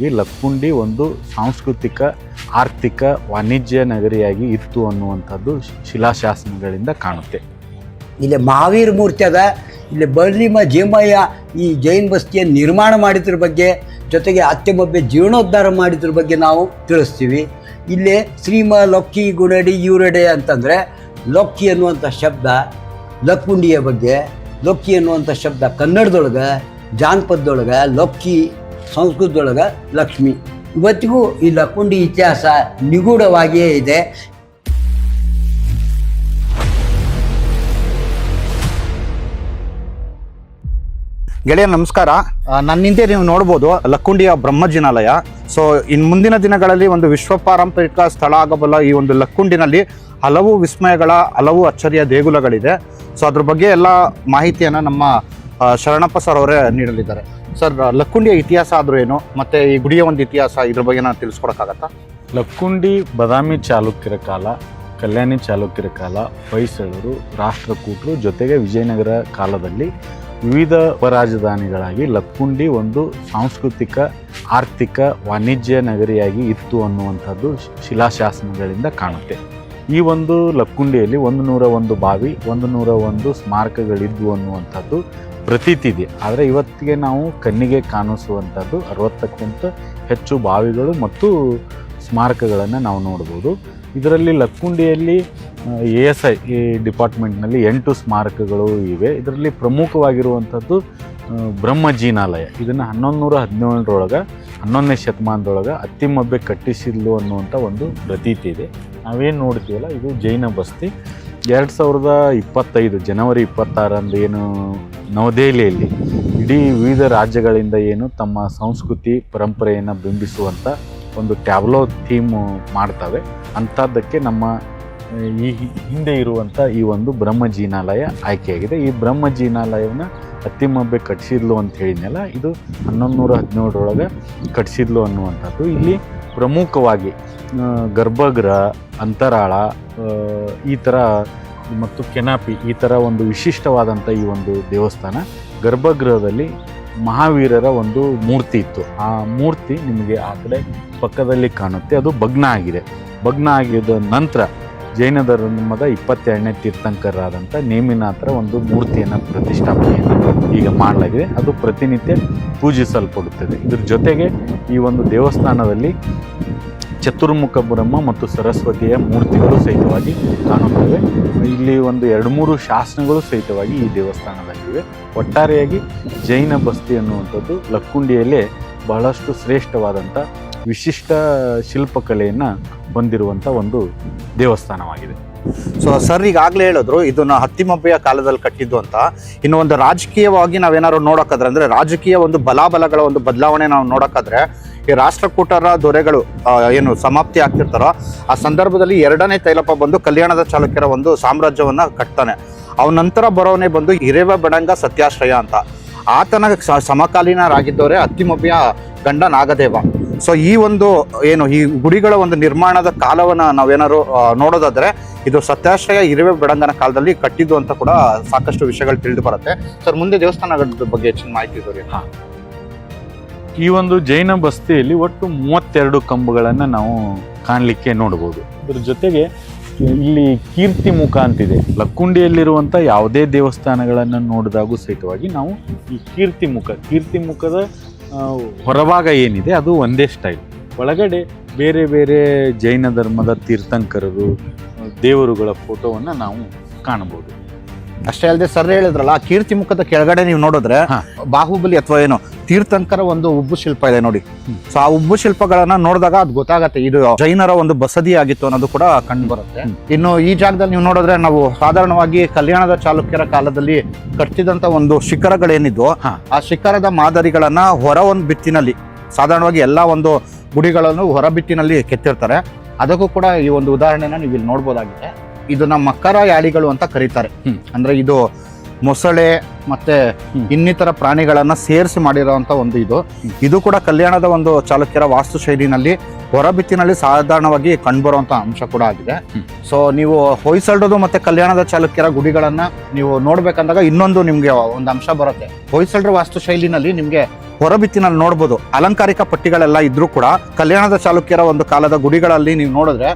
ಈ ಲಕ್ಕುಂಡಿ ಒಂದು ಸಾಂಸ್ಕೃತಿಕ, ಆರ್ಥಿಕ, ವಾಣಿಜ್ಯ ನಗರಿಯಾಗಿ ಇತ್ತು ಅನ್ನುವಂಥದ್ದು ಶಿಲಾಶಾಸನಗಳಿಂದ ಕಾಣುತ್ತೆ. ಇಲ್ಲಿ ಮಹಾವೀರ ಮೂರ್ತಿ ಅದ. ಇಲ್ಲಿ ಬರ್ಲಿಮ ಜೇಮಯ್ಯ ಈ ಜೈನ್ ಬಸ್ತಿಯನ್ನು ನಿರ್ಮಾಣ ಮಾಡಿದ್ರ ಬಗ್ಗೆ, ಜೊತೆಗೆ ಅತ್ಯಮೊಬ್ಬೆ ಜೀರ್ಣೋದ್ಧಾರ ಮಾಡಿದ್ರ ಬಗ್ಗೆ ನಾವು ತಿಳಿಸ್ತೀವಿ. ಇಲ್ಲಿ ಶ್ರೀಮ ಲೊಕ್ಕಿ ಗುಣಡಿ ಯೂರಡೆ ಅಂತಂದರೆ ಲೊಕ್ಕಿ ಅನ್ನುವಂಥ ಶಬ್ದ ಲಕ್ಕುಂಡಿಯ ಬಗ್ಗೆ, ಲೊಕ್ಕಿ ಅನ್ನುವಂಥ ಶಬ್ದ ಕನ್ನಡದೊಳಗೆ, ಜಾನಪದದೊಳಗೆ ಲೊಕ್ಕಿ ಸಂಸ್ಕೃತದೊಳಗೆ ಲಕ್ಷ್ಮಿ. ಇವತ್ತಿಗೂ ಈ ಲಕ್ಕುಂಡಿ ಇತಿಹಾಸ ನಿಗೂಢವಾಗಿಯೇ ಇದೆ. ಗೆಳೆಯ ನಮಸ್ಕಾರ. ಆ, ನನ್ನ ಹಿಂದೆ ನೀವು ನೋಡ್ಬೋದು ಲಕ್ಕುಂಡಿಯ ಬ್ರಹ್ಮಜಿನಾಲಯ. ಸೊ ಇನ್ ಮುಂದಿನ ದಿನಗಳಲ್ಲಿ ಒಂದು ವಿಶ್ವ ಪಾರಂಪರಿಕ ಸ್ಥಳ ಆಗಬಲ್ಲ ಈ ಒಂದು ಲಕ್ಕುಂಡಿನಲ್ಲಿ ಹಲವು ವಿಸ್ಮಯಗಳ ಹಲವು ಅಚ್ಚರಿಯ ದೇಗುಲಗಳಿದೆ. ಸೊ ಅದ್ರ ಬಗ್ಗೆ ಎಲ್ಲ ಮಾಹಿತಿಯನ್ನು ನಮ್ಮ ಶರಣಪ್ಪ ಸರ್ ಅವರೇ ನೀಡಲಿದ್ದಾರೆ. ಸರ್, ಲಕ್ಕುಂಡಿಯ ಇತಿಹಾಸ ಆದರೂ ಏನು? ಮತ್ತೆ ಈ ಗುಡಿಯ ಒಂದು ಇತಿಹಾಸ ಇದ್ರ ಬಗ್ಗೆ ನಾನು ತಿಳಿಸ್ಕೊಡಕ್ಕಾಗತ್ತಾ? ಲಕ್ಕುಂಡಿ, ಬದಾಮಿ ಚಾಲುಕ್ಯರ ಕಾಲ, ಕಲ್ಯಾಣಿ ಚಾಲುಕ್ಯರ ಕಾಲ, ಹೊಯ್ಸಳರು, ರಾಷ್ಟ್ರಕೂಟರು ಜೊತೆಗೆ ವಿಜಯನಗರ ಕಾಲದಲ್ಲಿ ವಿವಿಧ ಉಪರಾಜಧಾನಿಗಳಾಗಿ ಲಕ್ಕುಂಡಿ ಒಂದು ಸಾಂಸ್ಕೃತಿಕ, ಆರ್ಥಿಕ, ವಾಣಿಜ್ಯ ನಗರಿಯಾಗಿ ಇತ್ತು ಅನ್ನುವಂಥದ್ದು ಶಿಲಾಶಾಸನಗಳಿಂದ ಕಾಣುತ್ತೆ. ಈ ಒಂದು ಲಕ್ಕುಂಡಿಯಲ್ಲಿ ಒಂದು ನೂರ ಒಂದು ಬಾವಿ, ಒಂದು ನೂರ ಒಂದು ಸ್ಮಾರಕಗಳಿದ್ವು ಅನ್ನುವಂಥದ್ದು ಪ್ರತೀತಿ ಇದೆ ಆದರೆ ಇವತ್ತಿಗೆ ನಾವು ಕಣ್ಣಿಗೆ ಕಾಣಿಸುವಂಥದ್ದು ಅರವತ್ತಕ್ಕಿಂತ ಹೆಚ್ಚು ಬಾವಿಗಳು ಮತ್ತು ಸ್ಮಾರಕಗಳನ್ನು ನಾವು ನೋಡ್ಬೋದು. ಇದರಲ್ಲಿ ಲಕ್ಕುಂಡಿಯಲ್ಲಿ ಎ ಎಸ್ ಐ ಈ ಡಿಪಾರ್ಟ್ಮೆಂಟ್ನಲ್ಲಿ ಎಂಟು ಸ್ಮಾರಕಗಳು ಇವೆ. ಇದರಲ್ಲಿ ಪ್ರಮುಖವಾಗಿರುವಂಥದ್ದು ಬ್ರಹ್ಮಜೀನಾಲಯ. ಇದನ್ನು ಹನ್ನೊಂದು ನೂರ ಹದಿನೇಳರೊಳಗೆ, ಹನ್ನೊಂದನೇ ಶತಮಾನದೊಳಗೆ ಅತ್ತಿಮಬ್ಬೆ ಕಟ್ಟಿಸಿದ್ಲು ಅನ್ನುವಂಥ ಒಂದು ಪ್ರತೀತಿ ಇದೆ. ನಾವೇನು ನೋಡ್ತೀವಲ್ಲ, ಇದು ಜೈನ ಬಸ್ತಿ. ಎರಡು ಸಾವಿರದ ಇಪ್ಪತ್ತೈದು, ಜನವರಿ ಇಪ್ಪತ್ತಾರಂದು ಏನು ನವದೆಹಲಿಯಲ್ಲಿ ಇಡೀ ವಿವಿಧ ರಾಜ್ಯಗಳಿಂದ ಏನು ತಮ್ಮ ಸಂಸ್ಕೃತಿ ಪರಂಪರೆಯನ್ನು ಬಿಂಬಿಸುವಂಥ ಒಂದು ಟ್ಯಾಬ್ಲೋ ಥೀಮ್ ಮಾಡ್ತವೆ. ಅಂಥದ್ದಕ್ಕೆ ನಮ್ಮ, ಈ ಹಿಂದೆ ಇರುವಂಥ ಈ ಒಂದು ಬ್ರಹ್ಮಜೀನಾಲಯ ಆಯ್ಕೆಯಾಗಿದೆ. ಈ ಬ್ರಹ್ಮಜೀನಾಲಯವನ್ನು ಅತ್ತಿಮಬ್ಬೆ ಕಟ್ಟಿಸಿದ್ಲು ಅಂತ ಹೇಳಿದ್ನಲ್ಲ, ಇದು ಹನ್ನೊಂದು ನೂರ ಹದಿನೇಳರೊಳಗೆ ಕಟ್ಟಿಸಿದ್ಲು ಅನ್ನುವಂಥದ್ದು. ಇಲ್ಲಿ ಪ್ರಮುಖವಾಗಿ ಗರ್ಭಗೃಹ, ಅಂತರಾಳ ಈ ಥರ ಮತ್ತು ಕೆನಾಪಿ ಈ ಥರ ಒಂದು ವಿಶಿಷ್ಟವಾದಂಥ ಈ ಒಂದು ದೇವಸ್ಥಾನ. ಗರ್ಭಗೃಹದಲ್ಲಿ ಮಹಾವೀರರ ಒಂದು ಮೂರ್ತಿ ಇತ್ತು. ಆ ಮೂರ್ತಿ ನಿಮಗೆ ಆ ಕಡೆ ಪಕ್ಕದಲ್ಲಿ ಕಾಣುತ್ತೆ. ಅದು ಭಗ್ನ ಆಗಿದೆ. ಭಗ್ನ ಆಗಿದ ನಂತರ ಜೈನ ಧರ್ಮದ ಇಪ್ಪತ್ತೆರಡನೇ ತೀರ್ಥಂಕರಾದಂಥ ನೇಮಿನಾಥರ ಒಂದು ಮೂರ್ತಿಯನ್ನು ಪ್ರತಿಷ್ಠಾಪನೆಯನ್ನು ಈಗ ಮಾಡಲಾಗಿದೆ. ಅದು ಪ್ರತಿನಿತ್ಯ ಪೂಜಿಸಲ್ಪಡುತ್ತದೆ. ಇದ್ರ ಜೊತೆಗೆ ಈ ಒಂದು ದೇವಸ್ಥಾನದಲ್ಲಿ ಚತುರ್ಮುಖ ಬ್ರಹ್ಮ ಮತ್ತು ಸರಸ್ವತಿಯ ಮೂರ್ತಿಗಳು ಸಹಿತವಾಗಿ ಕಾಣುತ್ತವೆ. ಇಲ್ಲಿ ಒಂದು ಎರಡು ಮೂರು ಶಾಸನಗಳು ಸಹಿತವಾಗಿ ಈ ದೇವಸ್ಥಾನದಲ್ಲಿವೆ. ಒಟ್ಟಾರೆಯಾಗಿ ಜೈನ ಬಸ್ತಿ ಅನ್ನುವಂಥದ್ದು ಲಕ್ಕುಂಡಿಯಲ್ಲೇ ಬಹಳಷ್ಟು ಶ್ರೇಷ್ಠವಾದಂಥ ವಿಶಿಷ್ಟ ಶಿಲ್ಪಕಲೆಯನ್ನು ಹೊಂದಿರುವಂಥ ಒಂದು ದೇವಸ್ಥಾನವಾಗಿದೆ. ಸೊ ಸರ್ ಈಗಾಗಲೇ ಹೇಳಿದ್ರು ಇದನ್ನ ಹತ್ತಿಮಬ್ಬೆಯ ಕಾಲದಲ್ಲಿ ಕಟ್ಟಿದ್ದು ಅಂತ. ಇನ್ನು ಒಂದು ರಾಜಕೀಯವಾಗಿ ನಾವೇನಾದ್ರು ನೋಡೋಕಾದ್ರೆ, ಅಂದರೆ ರಾಜಕೀಯ ಒಂದು ಬಲಾಬಲಗಳ ಒಂದು ಬದಲಾವಣೆ ನಾವು ನೋಡೋಕ್ಕಾದ್ರೆ ಈ ರಾಷ್ಟ್ರಕೂಟರ ದೊರೆಗಳು ಏನು ಸಮಾಪ್ತಿ ಆಗ್ತಿರ್ತಾರೋ, ಆ ಸಂದರ್ಭದಲ್ಲಿ ಎರಡನೇ ತೈಲಪ್ಪ ಬಂದು ಕಲ್ಯಾಣದ ಚಾಲುಕ್ಯರ ಒಂದು ಸಾಮ್ರಾಜ್ಯವನ್ನು ಕಟ್ತಾನೆ. ಅವನ ನಂತರ ಬರೋವನೇ ಬಂದು ಹಿರೇವ ಬಡಂಗ ಸತ್ಯಾಶ್ರಯ ಅಂತ. ಆತನ ಸಮಕಾಲೀನರಾಗಿದ್ದವರೇ ಅತ್ತಿಮಬ್ಬೆಯ ಗಂಡ ನಾಗದೇವ ಸೊ ಈ ಒಂದು, ಏನು, ಈ ಗುಡಿಗಳ ಒಂದು ನಿರ್ಮಾಣದ ಕಾಲವನ್ನು ನಾವೇನಾದ್ರು ನೋಡೋದಾದ್ರೆ, ಇದು ಸತ್ಯಾಶ್ರಯ ಇರುವೆ ಬೆಡಂಗನ ಕಾಲದಲ್ಲಿ ಕಟ್ಟಿದ್ದು ಅಂತ ಕೂಡ ಸಾಕಷ್ಟು ವಿಷಯಗಳು ತಿಳಿದು ಬರುತ್ತೆ. ಸರ್, ಮುಂದೆ ದೇವಸ್ಥಾನಗಳ ಬಗ್ಗೆ ಹೆಚ್ಚಿನ ಮಾಹಿತಿ ಇದ್ದವ್ರಿ ಈ ಒಂದು ಜೈನ ಬಸ್ತಿಯಲ್ಲಿ ಒಟ್ಟು ಮೂವತ್ತೆರಡು ಕಂಬಗಳನ್ನು ನಾವು ಕಾಣಲಿಕ್ಕೆ ನೋಡ್ಬೋದು. ಇದ್ರ ಜೊತೆಗೆ ಇಲ್ಲಿ ಕೀರ್ತಿ ಮುಖ ಅಂತಿದೆ. ಲಕ್ಕುಂಡಿಯಲ್ಲಿರುವಂಥ ಯಾವುದೇ ದೇವಸ್ಥಾನಗಳನ್ನು ನೋಡಿದಾಗೂ ಸಹಿತವಾಗಿ ನಾವು ಈ ಕೀರ್ತಿ ಮುಖ, ಕೀರ್ತಿ ಮುಖದ ಹೊರಭಾಗ ಏನಿದೆ, ಅದು ಒಂದೇ ಸ್ಟೈಲ್ ಒಳಗಡೆ ಬೇರೆ ಬೇರೆ ಜೈನ ಧರ್ಮದ ತೀರ್ಥಂಕರರು, ದೇವರುಗಳ ಫೋಟೋವನ್ನು ನಾವು ಕಾಣಬಹುದು. ಅಷ್ಟೇ ಅಲ್ಲದೆ ಸರ್ ಹೇಳಿದ್ರಲ್ಲ ಆ ಕೀರ್ತಿ ಮುಖದ ಕೆಳಗಡೆ ನೀವು ನೋಡಿದ್ರೆ ಬಾಹುಬಲಿ ಅಥವಾ ಏನು ತೀರ್ಥಂಕರ ಒಂದು ಉಬ್ಬು ಶಿಲ್ಪ ಇದೆ ನೋಡಿ. ಸೊ ಆ ಉಬ್ಬು ಶಿಲ್ಪಗಳನ್ನ ನೋಡಿದಾಗ ಅದು ಗೊತ್ತಾಗತ್ತೆ ಇದು ಜೈನರ ಒಂದು ಬಸದಿ ಆಗಿತ್ತು ಅನ್ನೋದು ಕೂಡ ಕಂಡು ಬರುತ್ತೆ. ಇನ್ನು ಈ ಜಾಗದಲ್ಲಿ ನೀವು ನೋಡಿದ್ರೆ ನಾವು ಸಾಧಾರಣವಾಗಿ ಕಲ್ಯಾಣದ ಚಾಲುಕ್ಯರ ಕಾಲದಲ್ಲಿ ಕಟ್ಟಿದಂತ ಒಂದು ಶಿಖರಗಳೇನಿದ್ವು. ಆ ಶಿಖರದ ಮಾದರಿಗಳನ್ನ ಹೊರ ಒಂದು ಬಿತ್ತಿನಲ್ಲಿ ಸಾಧಾರಣವಾಗಿ ಎಲ್ಲ ಒಂದು ಗುಡಿಗಳನ್ನು ಹೊರ ಬಿತ್ತಿನಲ್ಲಿ ಕೆತ್ತಿರ್ತಾರೆ. ಅದಕ್ಕೂ ಕೂಡ ಈ ಒಂದು ಉದಾಹರಣೆನ ನೀವು ಇಲ್ಲಿ ನೋಡ್ಬೋದಾಗಿದೆ. ಇದನ್ನ ಮಕರ ಯಾಳಿಗಳು ಅಂತ ಕರೀತಾರೆ. ಅಂದ್ರೆ ಇದು ಮೊಸಳೆ ಮತ್ತೆ ಇನ್ನಿತರ ಪ್ರಾಣಿಗಳನ್ನ ಸೇರಿಸಿ ಮಾಡಿರೋಂಥ ಒಂದು ಇದು. ಇದು ಕೂಡ ಕಲ್ಯಾಣದ ಒಂದು ಚಾಲುಕ್ಯರ ವಾಸ್ತು ಶೈಲಿನಲ್ಲಿ ಹೊರಬಿತ್ತಿನಲ್ಲಿ ಸಾಧಾರಣವಾಗಿ ಕಂಡುಬರುವಂತ ಅಂಶ ಕೂಡ ಆಗಿದೆ. ಸೊ ನೀವು ಹೊಯ್ಸಳರದು ಮತ್ತೆ ಕಲ್ಯಾಣದ ಚಾಲುಕ್ಯರ ಗುಡಿಗಳನ್ನ ನೀವು ನೋಡ್ಬೇಕಂದಾಗ ಇನ್ನೊಂದು ನಿಮ್ಗೆ ಒಂದು ಅಂಶ ಬರುತ್ತೆ. ಹೊಯ್ಸಳರ ವಾಸ್ತು ಶೈಲಿನಲ್ಲಿ ನಿಮ್ಗೆ ಹೊರಬಿತ್ತಿನಲ್ಲಿ ನೋಡ್ಬೋದು. ಅಲಂಕಾರಿಕ ಪಟ್ಟಿಗಳೆಲ್ಲ ಇದ್ರೂ ಕೂಡ ಕಲ್ಯಾಣದ ಚಾಲುಕ್ಯರ ಒಂದು ಕಾಲದ ಗುಡಿಗಳಲ್ಲಿ ನೀವು ನೋಡಿದ್ರೆ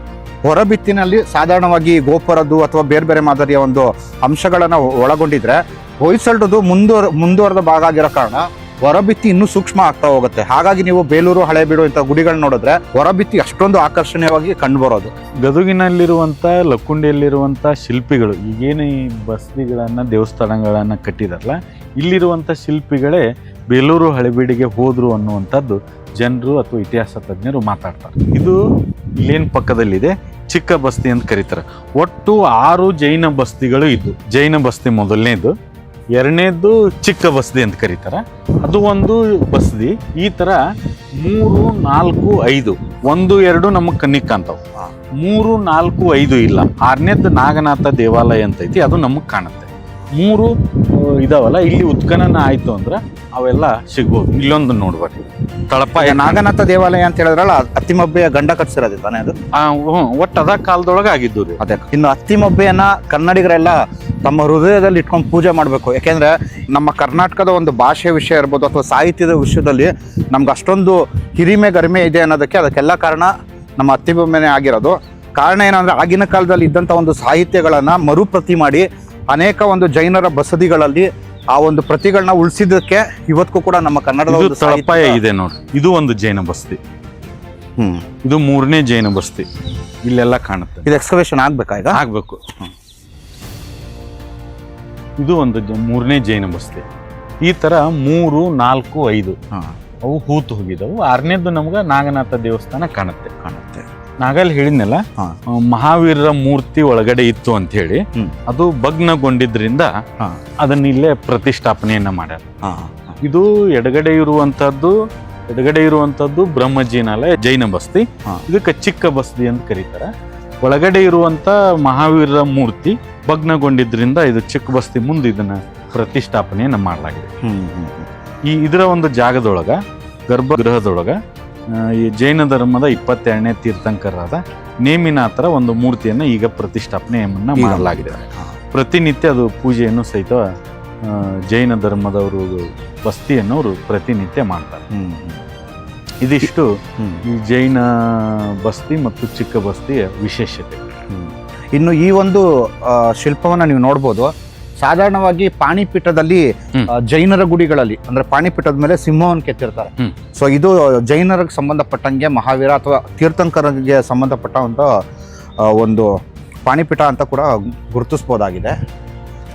ಹೊರಬಿತ್ತಿನಲ್ಲಿ ಸಾಧಾರಣವಾಗಿ ಗೋಪುರದ್ದು ಅಥವಾ ಬೇರೆ ಬೇರೆ ಮಾದರಿಯ ಒಂದು ಅಂಶಗಳನ್ನು ಒಳಗೊಂಡಿದ್ರೆ ಹೊಯ್ಸಳದು ಮುಂದುವರ, ಮುಂದುವರೆದ ಭಾಗ ಆಗಿರೋ ಕಾರಣ ಹೊರಬಿತ್ತಿ ಇನ್ನೂ ಸೂಕ್ಷ್ಮ ಆಗ್ತಾ ಹೋಗುತ್ತೆ. ಹಾಗಾಗಿ ನೀವು ಬೇಲೂರು, ಹಳೆಬೀಡು ಇಂಥ ಗುಡಿಗಳನ್ನ ನೋಡಿದ್ರೆ ಹೊರಬಿತ್ತಿ ಅಷ್ಟೊಂದು ಆಕರ್ಷಣೀಯವಾಗಿ ಕಂಡುಬರೋದು. ಗದುಗಿನಲ್ಲಿರುವಂಥ, ಲಕ್ಕುಂಡಿಯಲ್ಲಿರುವಂಥ ಶಿಲ್ಪಿಗಳು, ಈಗೇನು ಈ ಬಸ್ತಿಗಳನ್ನು ದೇವಸ್ಥಾನಗಳನ್ನು ಕಟ್ಟಿದಾರಲ್ಲ, ಇಲ್ಲಿರುವಂಥ ಶಿಲ್ಪಿಗಳೇ ಬೇಲೂರು, ಹಳೆಬೀಡಿಗೆ ಹೋದ್ರು ಅನ್ನುವಂಥದ್ದು ಜನರು ಅಥವಾ ಇತಿಹಾಸ ತಜ್ಞರು ಮಾತಾಡ್ತಾರೆ. ಇದು ಇಲ್ಲೇನು ಪಕ್ಕದಲ್ಲಿದೆ? ಚಿಕ್ಕ ಬಸ್ತಿ ಅಂತ ಕರೀತಾರೆ. ಒಟ್ಟು ಆರು ಜೈನ ಬಸ್ತಿಗಳು ಇದ್ದು, ಜೈನ ಬಸ್ತಿ ಮೊದಲನೇದು, ಎರಡನೇದು ಚಿಕ್ಕ ಬಸ್ತಿ ಅಂತ ಕರೀತಾರೆ. ಅದು ಒಂದು ಬಸ್ತಿ, ಈ ಥರ ಮೂರು, ನಾಲ್ಕು, ಐದು, ಒಂದು, ಎರಡು ನಮಗೆ ಕಣ್ಣಿಗೆ ಕಾಣ್ತಾವೆ. ಮೂರು, ನಾಲ್ಕು, ಐದು ಇಲ್ಲ. ಆರನೇದು ನಾಗನಾಥ ದೇವಾಲಯ ಅಂತ ಐತಿ, ಅದು ನಮಗೆ ಕಾಣುತ್ತೆ. ಮೂರು ಇದಾವಲ್ಲ ಇಲ್ಲಿ ಉತ್ಖನನ ಆಯ್ತು ಅಂದ್ರೆ ಅವೆಲ್ಲ ಸಿಗ್ಬೋದು. ಇಲ್ಲೊಂದು ನೋಡ್ಬೇಕು ತಳಪ ನಾಗನಾಥ ದೇವಾಲಯ ಅಂತ ಹೇಳಿದ್ರಲ್ಲ ಅತ್ತಿಮಬ್ಬೆಯ ಗಂಡ ಕಟ್ಸಿರೋದು ತಾನೇ ಅದು? ಒಟ್ಟು ಅದ ಕಾಲದೊಳಗೆ ಆಗಿದ್ದು ರೀ. ಅದೇ ಇನ್ನು ಅತ್ತಿಮಬ್ಬೆಯನ್ನ ಕನ್ನಡಿಗರೆಲ್ಲ ತಮ್ಮ ಹೃದಯದಲ್ಲಿ ಇಟ್ಕೊಂಡು ಪೂಜೆ ಮಾಡಬೇಕು. ಯಾಕೆಂದ್ರೆ ನಮ್ಮ ಕರ್ನಾಟಕದ ಒಂದು ಭಾಷೆ ವಿಷಯ ಇರ್ಬೋದು ಅಥವಾ ಸಾಹಿತ್ಯದ ವಿಷಯದಲ್ಲಿ ನಮ್ಗೆ ಅಷ್ಟೊಂದು ಹಿರಿಮೆ ಗರಿಮೆ ಇದೆ ಅನ್ನೋದಕ್ಕೆ ಅದಕ್ಕೆಲ್ಲ ಕಾರಣ ನಮ್ಮ ಅತ್ತಿಮಬ್ಬೆನೇ ಆಗಿರೋದು. ಕಾರಣ ಏನಂದ್ರೆ ಆಗಿನ ಕಾಲದಲ್ಲಿ ಇದ್ದಂಥ ಒಂದು ಸಾಹಿತ್ಯಗಳನ್ನ ಮರುಪ್ರತಿ ಮಾಡಿ ಅನೇಕ ಒಂದು ಜೈನರ ಬಸದಿಗಳಲ್ಲಿ ಆ ಒಂದು ಪ್ರತಿಗಳನ್ನ ಉಳಿಸಿದಕ್ಕೆ ಇವತ್ತಿಗೂ ಕೂಡ ನಮ್ಮ ಕನ್ನಡದ ಇದು ಒಂದು ತಳಪಾಯ ಇದೆ ನೋಡಿ ಇದು ಒಂದು ಜೈನ ಬಸ್ತಿ. ಹ್ಮ್. ಇದು ಮೂರನೇ ಜೈನ ಬಸ್ತಿ. ಇಲ್ಲೆಲ್ಲ ಕಾಣುತ್ತೆ. ಇದು ಎಕ್ಸ್ಕವೇಷನ್ ಆಗ್ಬೇಕಾ ಈಗ? ಆಗ್ಬೇಕು. ಇದು ಒಂದು ಜ- ಮೂರನೇ ಜೈನ ಬಸ್ತಿ. ಈ ತರ ಮೂರು ನಾಲ್ಕು ಐದು ಹಾ, ಅವು ಹೂತು ಹೋಗಿದವು ಆರನೇದು ನಮ್ಗೆ ನಾಗನಾಥ ದೇವಸ್ಥಾನ ಕಾಣುತ್ತೆ. ಕಾಣುತ್ತೆ. ನಾಗಲ್ಲಿ ಹೇಳಿದ್ನಲ್ಲ. ಮಹಾವೀರರ ಮೂರ್ತಿ ಒಳಗಡೆ ಇತ್ತು ಅಂತ ಹೇಳಿ ಅದು ಭಗ್ನಗೊಂಡಿದ್ರಿಂದ. ಅದನ್ನ ಇಲ್ಲೇ ಪ್ರತಿಷ್ಠಾಪನೆಯನ್ನ ಮಾಡ್ಯಾರ ಇದು ಎಡಗಡೆ ಇರುವಂತದ್ದು ಎಡಗಡೆ ಇರುವಂತದ್ದು ಬ್ರಹ್ಮಜೀನಾಲಯ ಜೈನ ಬಸ್ತಿ. ಇದಕ್ಕೆ ಚಿಕ್ಕ ಬಸ್ತಿ ಅಂತ ಕರೀತಾರೆ ಒಳಗಡೆ ಇರುವಂತ ಮಹಾವೀರರ ಮೂರ್ತಿ ಭಗ್ನಗೊಂಡಿದ್ರಿಂದ ಇದು ಚಿಕ್ಕ ಬಸ್ತಿ ಮುಂದೆ ಇದನ್ನ ಪ್ರತಿಷ್ಠಾಪನೆಯನ್ನ ಮಾಡಲಾಗಿದೆ. ಈ ಇದರ ಒಂದು ಜಾಗದೊಳಗ ಗರ್ಭಗೃಹದೊಳಗ ಈ ಜೈನ ಧರ್ಮದ ಇಪ್ಪತ್ತೆರಡನೇ ತೀರ್ಥಂಕರಾದ ನೇಮಿನಾಥರ ಒಂದು ಮೂರ್ತಿಯನ್ನು ಈಗ ಪ್ರತಿಷ್ಠಾಪನೆಯನ್ನು ಮಾಡಲಾಗಿದೆ. ಪ್ರತಿನಿತ್ಯ ಅದು ಪೂಜೆಯನ್ನು ಸಹಿತ ಜೈನ ಧರ್ಮದವರು ವಸ್ತಿಯನ್ನು ಅವರು ಪ್ರತಿನಿತ್ಯ ಮಾಡ್ತಾರೆ. ಇದಿಷ್ಟು ಈ ಜೈನ ಬಸ್ತಿ ಮತ್ತು ಚಿಕ್ಕ ಬಸ್ತಿಯ ವಿಶೇಷತೆ. ಇನ್ನು ಈ ಒಂದು ಶಿಲ್ಪವನ್ನ ನೀವು ನೋಡ್ಬೋದು. ಸಾಧಾರಣವಾಗಿ ಪಾಣಿಪೀಠದಲ್ಲಿ ಜೈನರ ಗುಡಿಗಳಲ್ಲಿ ಅಂದ್ರೆ ಪಾಣಿಪೀಠದ ಮೇಲೆ ಸಿಂಹವನ್ನು ಕೆತ್ತಿರ್ತಾರೆ. ಸೊ ಇದು ಜೈನರಿಗೆ ಸಂಬಂಧಪಟ್ಟಂಗೆ ಮಹಾವೀರ ಅಥವಾ ತೀರ್ಥಂಕರಿಗೆ ಸಂಬಂಧಪಟ್ಟಂತ ಒಂದು ಒಂದು ಪಾಣಿಪೀಠ ಅಂತ ಕೂಡ ಗುರುತಿಸ್ಬೋದಾಗಿದೆ.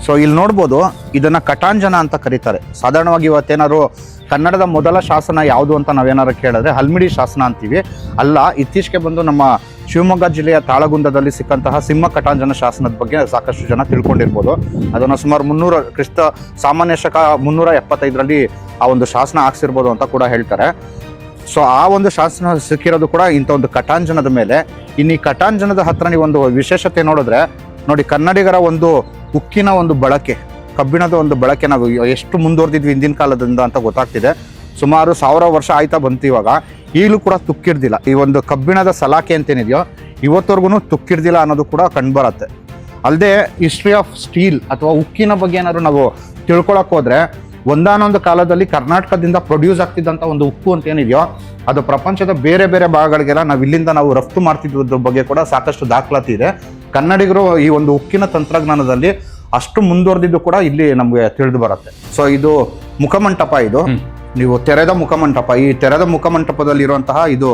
ಸೊ ಇಲ್ಲಿ ನೋಡ್ಬೋದು ಇದನ್ನ ಕಟಾಂಜನ ಅಂತ ಕರೀತಾರೆ. ಸಾಧಾರಣವಾಗಿ ಇವತ್ತೇನಾದ್ರು ಕನ್ನಡದ ಮೊದಲ ಶಾಸನ ಯಾವುದು ಅಂತ ನಾವೇನಾದ್ರು ಕೇಳಿದ್ರೆ ಹಲ್ಮಿಡಿ ಶಾಸನ ಅಂತೀವಿ. ಅಲ್ಲ ಇತ್ತೀಚೆಗೆ ಬಂದು ನಮ್ಮ ಶಿವಮೊಗ್ಗ ಜಿಲ್ಲೆಯ ತಾಳಗುಂದದಲ್ಲಿ ಸಿಕ್ಕಂತಹ ಸಿಂಹ ಕಟಾಂಜನ ಶಾಸನದ ಬಗ್ಗೆ ಸಾಕಷ್ಟು ಜನ ತಿಳ್ಕೊಂಡಿರ್ಬೋದು. ಅದನ್ನು ಸುಮಾರು ಮುನ್ನೂರ ಕ್ರಿಸ್ತ, ಸಾಮಾನ್ಯ ಶಕ ಮುನ್ನೂರ ಎಪ್ಪತ್ತೈದರಲ್ಲಿ ಆ ಒಂದು ಶಾಸನ ಹಾಕ್ಸಿರ್ಬೋದು ಅಂತ ಕೂಡ ಹೇಳ್ತಾರೆ. ಸೊ, ಆ ಒಂದು ಶಾಸನ ಸಿಕ್ಕಿರೋದು ಕೂಡ ಇಂಥ ಒಂದು ಕಟಾಂಜನದ ಮೇಲೆ. ಇನ್ನು ಕಟಾಂಜನದ ಹತ್ರ ನೀವು ಒಂದು ವಿಶೇಷತೆ ನೋಡಿದ್ರೆ, ನೋಡಿ ಕನ್ನಡಿಗರ ಒಂದು ಉಕ್ಕಿನ ಒಂದು ಬಳಕೆ, ಕಬ್ಬಿಣದ ಒಂದು ಬಳಕೆ ನಾವು ಎಷ್ಟು ಮುಂದುವರೆದಿದ್ವಿ ಹಿಂದಿನ ಕಾಲದಿಂದ ಅಂತ ಗೊತ್ತಾಗ್ತಿದೆ. ಸುಮಾರು ಸಾವಿರ ವರ್ಷ ಆಯ್ತಾ ಬಂತು ಇವಾಗ. ಈಗಲೂ ಕೂಡ ತುಕ್ಕಿಡ್ದಿಲ್ಲ. ಈ ಒಂದು ಕಬ್ಬಿಣದ ಸಲಾಕೆ ಅಂತೇನಿದೆಯೋ ಇವತ್ತವರೆಗೂ ತುಕ್ಕಿಡ್ದಿಲ್ಲ ಅನ್ನೋದು ಕೂಡ ಕಂಡುಬರತ್ತೆ. ಅಲ್ಲದೆ ಹಿಸ್ಟ್ರಿ ಆಫ್ ಸ್ಟೀಲ್ ಅಥವಾ ಉಕ್ಕಿನ ಬಗ್ಗೆ ಏನಾದ್ರು ನಾವು ತಿಳ್ಕೊಳಕ್ ಹೋದ್ರೆ, ಒಂದಾನೊಂದು ಕಾಲದಲ್ಲಿ ಕರ್ನಾಟಕದಿಂದ ಪ್ರೊಡ್ಯೂಸ್ ಆಗ್ತಿದ್ದಂಥ ಒಂದು ಉಕ್ಕು ಅಂತ ಏನಿದೆಯೋ ಅದು ಪ್ರಪಂಚದ ಬೇರೆ ಬೇರೆ ಭಾಗಗಳಿಗೆಲ್ಲ ನಾವು ಇಲ್ಲಿಂದ ನಾವು ರಫ್ತು ಮಾಡ್ತಿದ್ದ ಬಗ್ಗೆ ಕೂಡ ಸಾಕಷ್ಟು ದಾಖಲಾತಿ ಇದೆ. ಕನ್ನಡಿಗರು ಈ ಒಂದು ಉಕ್ಕಿನ ತಂತ್ರಜ್ಞಾನದಲ್ಲಿ ಅಷ್ಟು ಮುಂದುವರೆದಿದ್ದು ಕೂಡ ಇಲ್ಲಿ ನಮಗೆ ತಿಳಿದು ಬರುತ್ತೆ. ಸೊ ಇದು ಮುಖಮಂಟಪ ಇದು. ನೀವು ತೆರೆದ ಮುಖಮಂಟಪ ಈ ತೆರೆದ ಮುಖಮಂಟಪದಲ್ಲಿ ಇರುವಂತಹ ಇದು.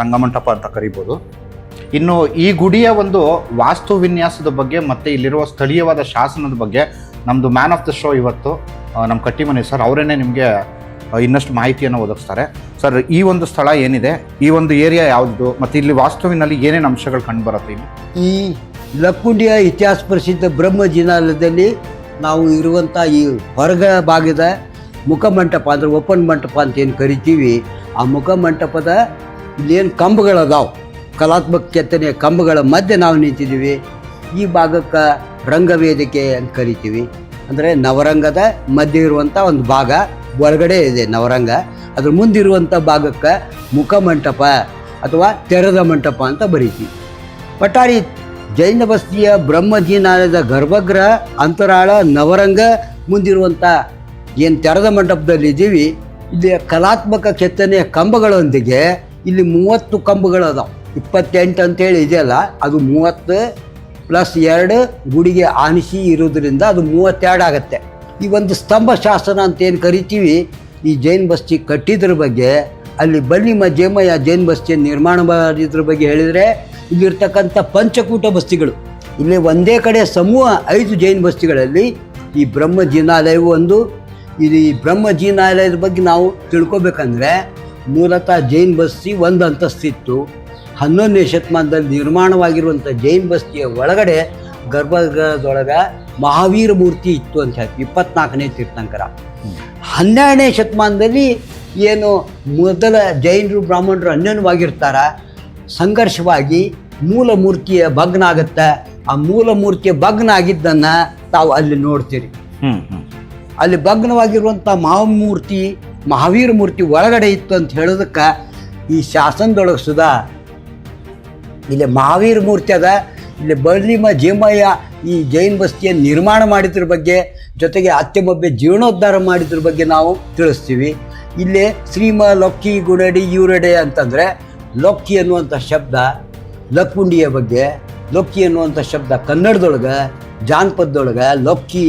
ರಂಗಮಂಟಪ ಅಂತ ಕರಿಬೋದು. ಇನ್ನು ಈ ಗುಡಿಯ ಒಂದು ವಾಸ್ತು ವಿನ್ಯಾಸದ ಬಗ್ಗೆ ಮತ್ತೆ ಇಲ್ಲಿರುವ ಸ್ಥಳೀಯವಾದ ಶಾಸನದ ಬಗ್ಗೆ ನಮ್ದು ಮ್ಯಾನ್ ಆಫ್ ದ ಶೋ ಇವತ್ತು ನಮ್ಮ ಕಟ್ಟಿಮನಿ ಸರ್ ಅವರೇನೆ ನಿಮಗೆ ಇನ್ನಷ್ಟು ಮಾಹಿತಿಯನ್ನು ಒದಗಿಸ್ತಾರೆ. ಸರ್ ಈ ಒಂದು ಸ್ಥಳ ಏನಿದೆ? ಈ ಒಂದು ಏರಿಯಾ ಯಾವುದು? ಮತ್ತೆ ಇಲ್ಲಿ ವಾಸ್ತುವಿನಲ್ಲಿ ಏನೇನು ಅಂಶಗಳು ಕಂಡು ಬರುತ್ತೆ ಇಲ್ಲಿ? ಈ ಲಕ್ಕುಂಡಿಯ ಇತಿಹಾಸ ಪ್ರಸಿದ್ಧ ಬ್ರಹ್ಮಜಿನಾಲಯದಲ್ಲಿ ನಾವು ಇರುವಂಥ ಈ ಹೊರಗ ಭಾಗದ ಮುಖಮಂಟಪ ಅಂದರೆ ಓಪನ್ ಮಂಟಪ ಅಂತ ಏನು ಕರಿತೀವಿ, ಆ ಮುಖಮಂಟಪದ ಇಲ್ಲೇನು ಕಂಬಗಳದಾವು. ಕಲಾತ್ಮಕ ಕೆತ್ತನೆಯ ಕಂಬಗಳ ಮಧ್ಯೆ ನಾವು ನಿಂತಿದ್ದೀವಿ. ಈ ಭಾಗಕ್ಕೆ ರಂಗವೇದಿಕೆ ಅಂತ ಕರಿತೀವಿ. ಅಂದರೆ ನವರಂಗದ ಮಧ್ಯೆ ಇರುವಂಥ ಒಂದು ಭಾಗ, ಒಳಗಡೆ ಇದೆ ನವರಂಗ. ಅದ್ರ ಮುಂದಿರುವಂಥ ಭಾಗಕ್ಕೆ ಮುಖಮಂಟಪ ಅಥವಾ ತೆರೆದ ಮಂಟಪ ಅಂತ ಬರೀತೀವಿ. ಪಟಾರಿ ಜೈನ ಬಸ್ತಿಯ ಬ್ರಹ್ಮಜೀನಾಲಯದ ಗರ್ಭಗೃಹ, ಅಂತರಾಳ, ನವರಂಗ ಮುಂದಿರುವಂಥ ಏನು ತೆರೆದ ಮಂಟಪದಲ್ಲಿ ಇದ್ದೀವಿ ಇಲ್ಲಿ ಕಲಾತ್ಮಕ ಕೆತ್ತನೆಯ ಕಂಬಗಳೊಂದಿಗೆ ಇಲ್ಲಿ ಮೂವತ್ತು ಕಂಬಗಳು ಅದಾವೆ ಇಪ್ಪತ್ತೆಂಟು ಅಂತೇಳಿ ಇದೆಯಲ್ಲ ಅದು ಮೂವತ್ತು ಪ್ಲಸ್ ಎರಡು ಗುಡಿಗೆ ಆನಿಸಿ ಇರೋದ್ರಿಂದ ಅದು ಮೂವತ್ತೆರಡು ಆಗುತ್ತೆ. ಈ ಒಂದು ಸ್ತಂಭ ಶಾಸನ ಅಂತ ಏನು ಕರಿತೀವಿ? ಈ ಜೈನ್ ಬಸ್ತಿ ಕಟ್ಟಿದ್ರ ಬಗ್ಗೆ, ಅಲ್ಲಿ ಬನ್ನಿಮ ಜೇಮಯ್ಯ ಜೈನ್ ಬಸ್ತಿಯ ನಿರ್ಮಾಣ ಮಾಡಿದ್ರ ಬಗ್ಗೆ ಹೇಳಿದರೆ, ಇಲ್ಲಿರ್ತಕ್ಕಂಥ ಪಂಚಕೂಟ ಬಸ್ತಿಗಳು. ಇಲ್ಲಿ ಒಂದೇ ಕಡೆ ಸಮೂಹ ಐದು ಜೈನ್ ಬಸ್ತಿಗಳಲ್ಲಿ ಈ ಬ್ರಹ್ಮ ಜಿನಾಲಯವು ಒಂದು ಇಲ್ಲಿ ಬ್ರಹ್ಮ ಜೀನಾಲಯದ ಬಗ್ಗೆ ನಾವು ತಿಳ್ಕೊಬೇಕಂದ್ರೆ ಮೂಲತಃ ಜೈನ್ ಬಸ್ತಿ ಒಂದು ಅಂತಸ್ತಿತ್ತು ಹನ್ನೊಂದನೇ ಶತಮಾನದಲ್ಲಿ ನಿರ್ಮಾಣವಾಗಿರುವಂಥ ಜೈನ್ ಬಸ್ತಿಯ ಒಳಗಡೆ ಗರ್ಭಗೃಹದೊಳಗೆ ಮಹಾವೀರ ಮೂರ್ತಿ ಇತ್ತು ಅಂತ ಹೇಳ್ತೀವಿ, ಇಪ್ಪತ್ನಾಲ್ಕನೇ ತೀರ್ಥಂಕರ. ಹನ್ನೆರಡನೇ ಶತಮಾನದಲ್ಲಿ ಏನು ಮೊದಲ ಜೈನರು ಬ್ರಾಹ್ಮಣರು ಅನ್ಯನ್ಯವಾಗಿರ್ತಾರ, ಸಂಘರ್ಷವಾಗಿ ಮೂಲ ಮೂರ್ತಿಯ ಭಗ್ನ ಆಗುತ್ತೆ ಆ ಮೂಲ ಮೂರ್ತಿಯ ಭಗ್ನ ಆಗಿದ್ದನ್ನು ತಾವು ಅಲ್ಲಿ ನೋಡ್ತೀರಿ. ಅಲ್ಲಿ ಭಗ್ನವಾಗಿರುವಂಥ ಮಹಾಮೂರ್ತಿ ಮಹಾವೀರ ಮೂರ್ತಿ ಒಳಗಡೆ ಇತ್ತು ಅಂತ ಹೇಳೋದಕ್ಕೆ ಈ ಶಾಸನದೊಳಗೆ ಸುಧಾ ಇಲ್ಲಿ ಮಹಾವೀರ ಮೂರ್ತಿ ಅದ. ಇಲ್ಲಿ ಬರ್ಲಿಮ ಜೇಮಯ್ಯ ಈ ಜೈನ್ ಬಸ್ತಿಯನ್ನು ನಿರ್ಮಾಣ ಮಾಡಿದ್ರ ಬಗ್ಗೆ ಜೊತೆಗೆ ಅತ್ಯಮೊಬ್ಬೆ ಜೀರ್ಣೋದ್ಧಾರ ಮಾಡಿದ್ರ ಬಗ್ಗೆ ನಾವು ತಿಳಿಸ್ತೀವಿ. ಇಲ್ಲಿ ಶ್ರೀಮ ಲೊಕ್ಕಿ ಗುಡಡಿ ಯೂರಡೆ ಅಂತಂದರೆ ಲೊಕ್ಕಿ ಅನ್ನುವಂಥ ಶಬ್ದ ಲಕ್ಕುಂಡಿಯ ಬಗ್ಗೆ, ಲೊಕ್ಕಿ ಅನ್ನುವಂಥ ಶಬ್ದ ಕನ್ನಡದೊಳಗೆ, ಜಾನಪದದೊಳಗೆ ಲೊಕ್ಕಿ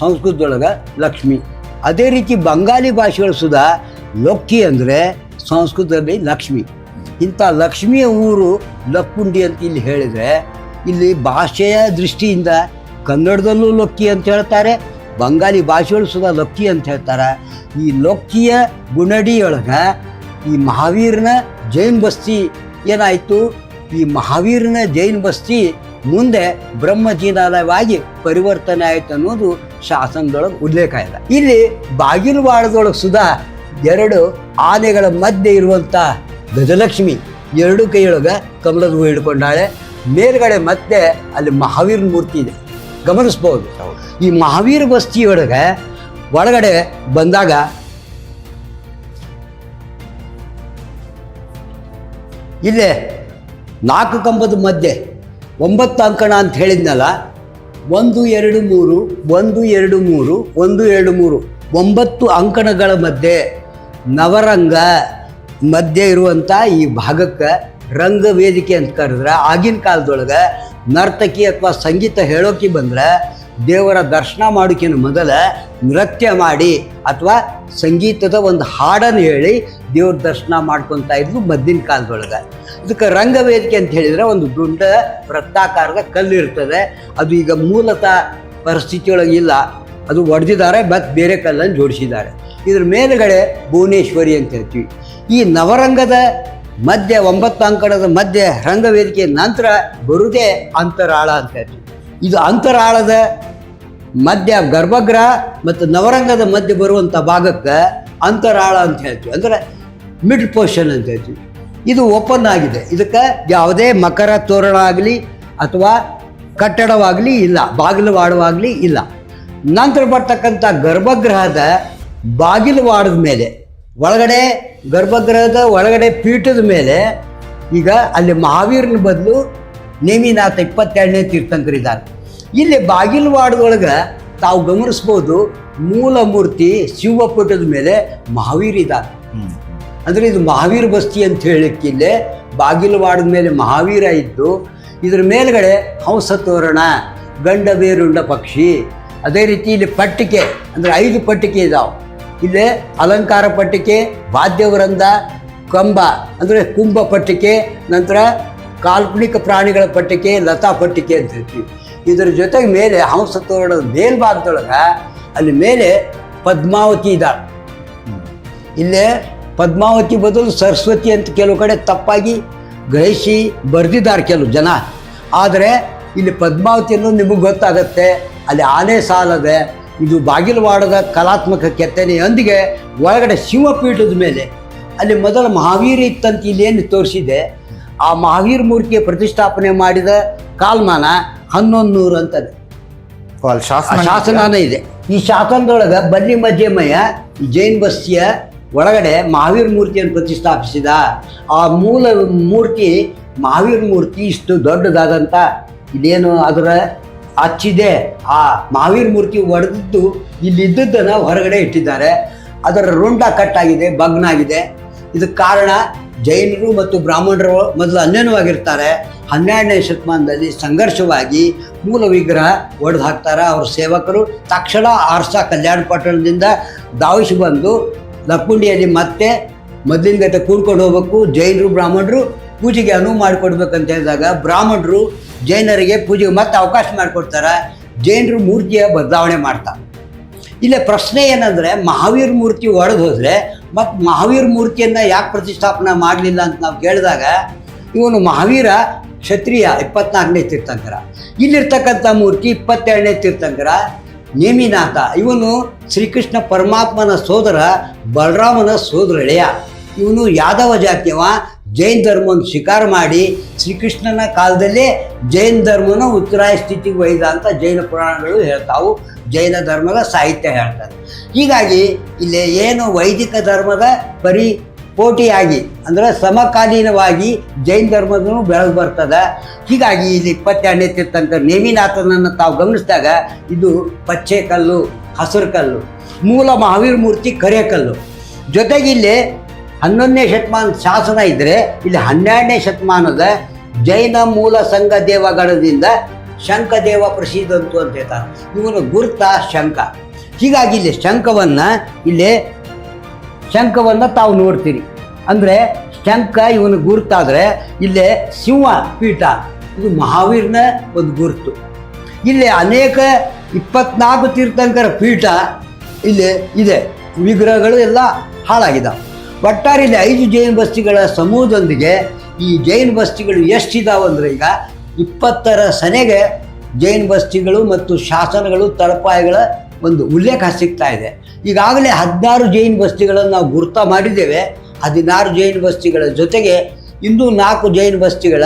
ಸಂಸ್ಕೃತದೊಳಗೆ ಲಕ್ಷ್ಮಿ. ಅದೇ ರೀತಿ ಬಂಗಾಲಿ ಭಾಷೆಗಳು ಸುದಾ ಲೊಕ್ಕಿ ಅಂದರೆ ಸಂಸ್ಕೃತದಲ್ಲಿ ಲಕ್ಷ್ಮಿ. ಇಂಥ ಲಕ್ಷ್ಮಿಯ ಊರು ಲಕ್ಕುಂಡಿ ಅಂತ ಇಲ್ಲಿ ಹೇಳಿದರೆ ಇಲ್ಲಿ ಭಾಷೆಯ ದೃಷ್ಟಿಯಿಂದ ಕನ್ನಡದಲ್ಲೂ ಲೊಕ್ಕಿ ಅಂತ ಹೇಳ್ತಾರೆ ಬಂಗಾಲಿ ಭಾಷೆಗಳು ಸುದಾ ಲೊಕ್ಕಿ ಅಂತ ಹೇಳ್ತಾರೆ. ಈ ಲೊಕ್ಕಿಯ ಗುಣಡಿಯೊಳಗೆ ಈ ಮಹಾವೀರನ ಜೈನ್ ಬಸ್ತಿ ಏನಾಯಿತು? ಈ ಮಹಾವೀರನ ಜೈನ್ ಬಸ್ತಿ ಮುಂದೆ ಬ್ರಹ್ಮ ಜಿನಾಲಯವಾಗಿ ಪರಿವರ್ತನೆ ಆಯ್ತು ಅನ್ನೋದು ಶಾಸನದೊಳಗೆ ಉಲ್ಲೇಖ ಇದೆ. ಇಲ್ಲಿ ಬಾಗಿಲುವಾಡದೊಳಗೆ ಸುಧಾ ಎರಡು ಆನೆಗಳ ಮಧ್ಯೆ ಇರುವಂಥ ಗಜಲಕ್ಷ್ಮಿ ಎರಡು ಕೈಯೊಳಗೆ ಕಮಲದ ಹೂ ಹಿಡ್ಕೊಂಡಾಳೆ. ಮೇಲ್ಗಡೆ ಮತ್ತೆ ಅಲ್ಲಿ ಮಹಾವೀರನ ಮೂರ್ತಿ ಇದೆ. ಗಮನಿಸ್ಬೋದು. ಈ ಮಹಾವೀರ ಬಸ್ತಿಯೊಳಗೆ ಒಳಗಡೆ ಬಂದಾಗ ಇಲ್ಲೇ ನಾಲ್ಕು ಕಂಬದ ಮಧ್ಯೆ ಒಂಬತ್ತು ಅಂಕಣ ಅಂತ ಹೇಳಿದ್ನಲ್ಲ, ಒಂದು, ಎರಡು, ಮೂರು, ಒಂದು, ಎರಡು, ಮೂರು, ಒಂದು, ಎರಡು, ಮೂರು, ಒಂಬತ್ತು ಅಂಕಣಗಳ ಮಧ್ಯೆ ನವರಂಗ ಮಧ್ಯೆ ಇರುವಂಥ ಈ ಭಾಗಕ್ಕೆ ರಂಗ ವೇದಿಕೆ ಅಂತ ಕರೆದ್ರೆ, ಆಗಿನ ಕಾಲದೊಳಗೆ ನರ್ತಕಿ ಅಥವಾ ಸಂಗೀತ ಹೇಳೋಕೆ ಬಂದ್ರೆ ದೇವರ ದರ್ಶನ ಮಾಡೋಕ್ಕಿಂತ ಮೊದಲ ನೃತ್ಯ ಮಾಡಿ ಅಥವಾ ಸಂಗೀತದ ಒಂದು ಹಾಡನ್ನು ಹೇಳಿ ದೇವ್ರ ದರ್ಶನ ಮಾಡ್ಕೊತಾ ಇದ್ಲು ಮದ್ದಿನ ಕಾಲದೊಳಗೆ. ಇದಕ್ಕೆ ರಂಗವೇದಿಕೆ ಅಂತ ಹೇಳಿದರೆ ಒಂದು ದೊಡ್ಡ ವೃತ್ತಾಕಾರದ ಕಲ್ಲು ಇರ್ತದೆ. ಅದು ಈಗ ಮೂಲತಃ ಪರಿಸ್ಥಿತಿಯೊಳಗೆ ಇಲ್ಲ. ಅದು ಒಡೆದಿದ್ದಾರೆ ಮತ್ತು ಬೇರೆ ಕಲ್ಲನ್ನು ಜೋಡಿಸಿದ್ದಾರೆ. ಇದ್ರ ಮೇಲುಗಡೆ ಭುವನೇಶ್ವರಿ ಅಂತ ಹೇಳ್ತೀವಿ. ಈ ನವರಂಗದ ಮಧ್ಯೆ, ಒಂಬತ್ತು ಅಂಕಣದ ಮಧ್ಯೆ ರಂಗವೇದಿಕೆ ನಂತರ ಬರುವುದೇ ಅಂತರಾಳ ಅಂತ ಹೇಳ್ತೀವಿ. ಇದು ಅಂತರಾಳದ ಮಧ್ಯ ಗರ್ಭಗೃಹ ಮತ್ತು ನವರಂಗದ ಮಧ್ಯೆ ಬರುವಂಥ ಭಾಗಕ್ಕೆ ಅಂತರಾಳ ಅಂತ ಹೇಳ್ತೀವಿ. ಅಂದರೆ ಮಿಡ್ ಪೋರ್ಷನ್ ಅಂತ ಹೇಳ್ತೀವಿ. ಇದು ಓಪನ್ ಆಗಿದೆ. ಇದಕ್ಕೆ ಯಾವುದೇ ಮಕರ ತೋರಣ ಆಗಲಿ ಅಥವಾ ಕಟ್ಟಡವಾಗಲಿ ಇಲ್ಲ ಬಾಗಿಲು ವಾಡವಾಗಲಿ ಇಲ್ಲ. ನಂತರ ಬರ್ತಕ್ಕಂಥ ಗರ್ಭಗೃಹದ ಬಾಗಿಲು ವಾಡದ ಮೇಲೆ, ಒಳಗಡೆ ಗರ್ಭಗೃಹದ ಒಳಗಡೆ ಪೀಠದ ಮೇಲೆ ಈಗ ಅಲ್ಲಿ ಮಹಾವೀರನ ಬದಲು ನೇಮಿನಾಥ ಇಪ್ಪತ್ತೆರಡನೇ ತೀರ್ಥಂಕರಿದ್ದಾರೆ. ಇಲ್ಲಿ ಬಾಗಿಲುವಾಡದೊಳಗೆ ತಾವು ಗಮನಿಸ್ಬೋದು ಮೂಲ ಮೂರ್ತಿ ಶಿವಪುಟದ ಮೇಲೆ ಮಹಾವೀರ ಇದ್ದಾರೆ. ಅಂದರೆ ಇದು ಮಹಾವೀರ ಬಸ್ತಿ ಅಂತ ಹೇಳಕ್ಕೆ ಇಲ್ಲಿ ಬಾಗಿಲುವಾಡದ ಮೇಲೆ ಮಹಾವೀರ ಇದ್ದು ಇದ್ರ ಮೇಲ್ಗಡೆ ಹಂಸ ತೋರಣ ಗಂಡ ಬೇರುಂಡ ಪಕ್ಷಿ ಅದೇ ರೀತಿ ಇಲ್ಲಿ ಪಟ್ಟಿಕೆ ಅಂದರೆ ಐದು ಪಟ್ಟಿಕೆ ಇದಾವೆ. ಇಲ್ಲೇ ಅಲಂಕಾರ ಪಟ್ಟಿಕೆ ವಾದ್ಯವೃಂದ ಕಂಬ ಅಂದರೆ ಕುಂಭ ಪಟ್ಟಿಕೆ ನಂತರ ಕಾಲ್ಪನಿಕ ಪ್ರಾಣಿಗಳ ಪಟ್ಟಿಕೆ ಲತಾ ಪಟ್ಟಿಕೆ ಅಂತ ಹೇಳ್ತೀವಿ. ಇದರ ಜೊತೆಗೆ ಮೇಲೆ ಹಂಸ ತೋರಣದ ಮೇಲ್ಭಾಗದೊಳಗೆ ಅಲ್ಲಿ ಮೇಲೆ ಪದ್ಮಾವತಿ ಇದ್ದಾಳೆ ಇಲ್ಲೇ ಪದ್ಮಾವತಿ ಬದಲು ಸರಸ್ವತಿ ಅಂತ ಕೆಲವು ಕಡೆ ತಪ್ಪಾಗಿ ಗ್ರಹಿಸಿ ಬರೆದಿದ್ದಾರೆ ಕೆಲವು ಜನ. ಆದರೆ ಇಲ್ಲಿ ಪದ್ಮಾವತಿ ಅನ್ನೋದು ನಿಮಗೆ ಗೊತ್ತಾಗತ್ತೆ. ಅಲ್ಲಿ ಆನೆ ಸಾಲದೆ, ಇದು ಬಾಗಿಲುವಾಡದ ಕಲಾತ್ಮಕ ಕೆತ್ತನೆಯೊಂದಿಗೆ ಒಳಗಡೆ ಶಿವಪೀಠದ ಮೇಲೆ. ಅಲ್ಲಿ ಮೊದಲ ಮಹಾವೀರ ಇತ್ತಂತ ಇಲ್ಲೇನು ತೋರಿಸಿದೆ? ಆ ಮಹಾವೀರ ಮೂರ್ತಿಯ ಪ್ರತಿಷ್ಠಾಪನೆ ಮಾಡಿದ ಕಾಲಮಾನ ಹನ್ನೊಂದು ನೂರು ಅಂತದೆ. ಆ ಶಾಸನ ಶಾಸನನೇ ಇದೆ. ಈ ಶಾಸನದೊಳಗೆ ಬನ್ನಿ ಮಧ್ಯಮಯ್ಯ ಈ ಜೈನ್ ಬಸ್ತಿಯ ಒಳಗಡೆ ಮಹಾವೀರ ಮೂರ್ತಿಯನ್ನು ಪ್ರತಿಷ್ಠಾಪಿಸಿದ. ಆ ಮೂಲ ಮೂರ್ತಿ ಮಹಾವೀರ ಮೂರ್ತಿ ಇಷ್ಟು ದೊಡ್ಡದಾದಂಥ ಇದೇನು ಅದರ ಅಚ್ಚಿದೆ? ಆ ಮಹಾವೀರ ಮೂರ್ತಿ ಒಡೆದಿದ್ದು ಇಲ್ಲಿದ್ದದ್ದನ್ನು ಹೊರಗಡೆ ಇಟ್ಟಿದ್ದಾರೆ. ಅದರ ರುಂಡ ಕಟ್ಟಾಗಿದೆ ಭಗ್ನ ಆಗಿದೆ ಇದಕ್ಕೆ ಕಾರಣ ಜೈನರು ಮತ್ತು ಬ್ರಾಹ್ಮಣರು ಮೊದಲು ಅನ್ಯನವಾಗಿರ್ತಾರೆ ಹನ್ನೆರಡನೇ ಶತಮಾನದಲ್ಲಿ ಸಂಘರ್ಷವಾಗಿ ಮೂಲ ವಿಗ್ರಹ ಒಡೆದು ಹಾಕ್ತಾರೆ ಅವ್ರ ಸೇವಕರು. ತಕ್ಷಣ ಆರ್ಸಾ ಕಲ್ಯಾಣ ಪಟ್ಟಣದಿಂದ ಧಾವಿಸಿ ಬಂದು ಲಕ್ಕುಂಡಿಯಲ್ಲಿ ಮತ್ತೆ ಮೊದಲಿನ ಗತೆ ಕೂಡ್ಕೊಂಡು ಹೋಗ್ಬೇಕು. ಜೈನರು, ಬ್ರಾಹ್ಮಣರು ಪೂಜೆಗೆ ಅನುವು ಮಾಡಿಕೊಡ್ಬೇಕಂತ ಹೇಳಿದಾಗ ಬ್ರಾಹ್ಮಣರು ಜೈನರಿಗೆ ಪೂಜೆಗೆ ಮತ್ತೆ ಅವಕಾಶ ಮಾಡಿಕೊಡ್ತಾರೆ. ಜೈನರು ಮೂರ್ತಿಯ ಬದಲಾವಣೆ ಮಾಡ್ತಾರೆ. ಇಲ್ಲೇ ಪ್ರಶ್ನೆ ಏನಂದರೆ ಮಹಾವೀರ ಮೂರ್ತಿ ಒಡೆದು ಹೋದರೆ ಮತ್ತು ಮಹಾವೀರ ಮೂರ್ತಿಯನ್ನು ಯಾಕೆ ಪ್ರತಿಷ್ಠಾಪನೆ ಮಾಡಲಿಲ್ಲ ಅಂತ ನಾವು ಕೇಳಿದಾಗ, ಇವನು ಮಹಾವೀರ ಕ್ಷತ್ರಿಯ ಇಪ್ಪತ್ನಾಲ್ಕನೇ ತೀರ್ಥಂಕರ. ಇಲ್ಲಿರ್ತಕ್ಕಂಥ ಮೂರ್ತಿ ಇಪ್ಪತ್ತೆರಡನೇ ತೀರ್ಥಂಕರ, ನೇಮಿನಾಥ. ಇವನು ಶ್ರೀಕೃಷ್ಣ ಪರಮಾತ್ಮನ ಸೋದರ ಬಲರಾಮನ ಸೋದರಳೆಯ. ಇವನು ಯಾದವ ಜಾತಿಯವ ಜೈನ್ ಧರ್ಮವನ್ನು ಶಿಕಾರ ಮಾಡಿ ಶ್ರೀಕೃಷ್ಣನ ಕಾಲದಲ್ಲಿ ಜೈನ ಧರ್ಮನ ಉತ್ತರಾಯ ಸ್ಥಿತಿಗೆ ಒಯ್ದ ಅಂತ ಜೈನ ಪುರಾಣಗಳು ಹೇಳ್ತಾವು. ಜೈನ ಧರ್ಮದ ಸಾಹಿತ್ಯ ಹೇಳ್ತಾರೆ. ಹೀಗಾಗಿ ಇಲ್ಲಿ ಏನು ವೈದಿಕ ಧರ್ಮದ ಪರಿ ಪೋಟಿಯಾಗಿ ಅಂದರೆ ಸಮಕಾಲೀನವಾಗಿ ಜೈನ ಧರ್ಮದೂ ಬೆಳೆದು ಬರ್ತದೆ. ಹೀಗಾಗಿ ಇಲ್ಲಿ ಇಪ್ಪತ್ತೆರಡನೇ ತೀರ್ಥಂಕ ನೇಮಿನಾಥನನ್ನು ತಾವು ಗಮನಿಸಿದಾಗ ಇದು ಪಚ್ಚೆ ಕಲ್ಲು, ಹಸಿರು ಕಲ್ಲು, ಮೂಲ ಮಹಾವೀರ ಮೂರ್ತಿ ಕರೆ ಕಲ್ಲು. ಜೊತೆಗೆ ಇಲ್ಲಿ ಹನ್ನೊಂದನೇ ಶತಮಾನ ಶಾಸನ ಇದ್ದರೆ ಇಲ್ಲಿ ಹನ್ನೆರಡನೇ ಶತಮಾನದ ಜೈನ ಮೂಲ ಸಂಘ ದೇವಗಣದಿಂದ ಶಂಕದೇವ ಪ್ರಸಿದ್ಧಂತು ಅಂತ ಹೇಳ್ತಾರೆ. ಇವನ ಗುರುತ ಶಂಕ. ಹೀಗಾಗಿ ಇಲ್ಲಿ ಶಂಕವನ್ನು ಇಲ್ಲಿ ಶಂಕವನ್ನು ತಾವು ನೋಡ್ತೀರಿ. ಅಂದರೆ ಶಂಕ ಇವನ ಗುರುತಾದರೆ ಇಲ್ಲಿ ಸಿಂಹ ಪೀಠ. ಇದು ಮಹಾವೀರನ ಒಂದು ಗುರುತು. ಇಲ್ಲಿ ಅನೇಕ ಇಪ್ಪತ್ನಾಲ್ಕು ತೀರ್ಥಂಕರ ಪೀಠ ಇಲ್ಲಿ ಇದೆ. ವಿಗ್ರಹಗಳು ಎಲ್ಲ ಹಾಳಾಗಿದ್ದಾವೆ ಒಟ್ಟಾರೆ ಇಲ್ಲಿ ಐದು ಜೈನ್ ಬಸ್ತಿಗಳ ಸಮೂಹದೊಂದಿಗೆ ಈ ಜೈನ್ ಬಸ್ತಿಗಳು ಎಷ್ಟಿದಾವೆ ಅಂದರೆ ಈಗ ಇಪ್ಪತ್ತರ ಸನೆಗೆ ಜೈನ್ ಬಸ್ತಿಗಳು ಮತ್ತು ಶಾಸನಗಳು, ತಳಪಾಯಗಳ ಒಂದು ಉಲ್ಲೇಖ ಸಿಗ್ತಾ ಇದೆ. ಈಗಾಗಲೇ ಹದಿನಾರು ಜೈನ್ ಬಸ್ತಿಗಳನ್ನು ನಾವು ಗುರುತ ಮಾಡಿದ್ದೇವೆ. ಹದಿನಾರು ಜೈನ್ ಬಸ್ತಿಗಳ ಜೊತೆಗೆ ಇನ್ನೂ ನಾಲ್ಕು ಜೈನ ಬಸ್ತಿಗಳ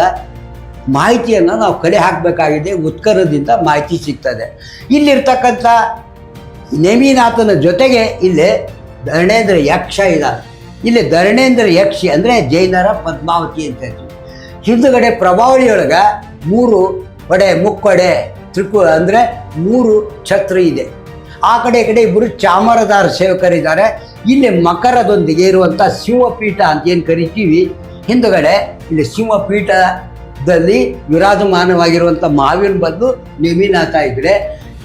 ಮಾಹಿತಿಯನ್ನು ನಾವು ಕಲೆ ಹಾಕಬೇಕಾಗಿದೆ, ಉತ್ಕರ್ಣದಿಂದ ಮಾಹಿತಿ ಸಿಗ್ತದೆ. ಇಲ್ಲಿರ್ತಕ್ಕಂಥ ನೇಮಿನಾಥನ ಜೊತೆಗೆ ಇಲ್ಲಿ ಧರಣೇಂದ್ರ ಯಕ್ಷ ಇದ್ದಾನೆ ಇಲ್ಲಿ ಧರಣೇಂದ್ರ ಯಕ್ಷಿ, ಅಂದರೆ ಜೈನರ ಪದ್ಮಾವತಿ ಅಂತ ಹೇಳ್ತೀವಿ. ಹಿಂದುಗಡೆ ಪ್ರಭಾವಳಿಯೊಳಗೆ ಮೂರು ಒಡೆ, ಮುಕ್ಕೊಡೆ, ತ್ರಿಕು, ಅಂದರೆ ಮೂರು ಛತ್ರ ಇದೆ. ಆ ಕಡೆ, ಈ ಕಡೆ ಇಬ್ಬರು ಚಾಮರದಾರ ಸೇವಕರಿದ್ದಾರೆ ಇಲ್ಲಿ ಮಕರದೊಂದಿಗೆ ಇರುವಂಥ ಸಿಂಹಪೀಠ ಅಂತ ಏನು ಕರಿತೀವಿ? ಹಿಂದುಗಡೆ ಇಲ್ಲಿ ಸಿಂಹಪೀಠದಲ್ಲಿ ವಿರಾಜಮಾನವಾಗಿರುವಂಥ ಮಾವಿನ ಬಂದು ನೇಮಿನಾಥ ಇದ್ದರೆ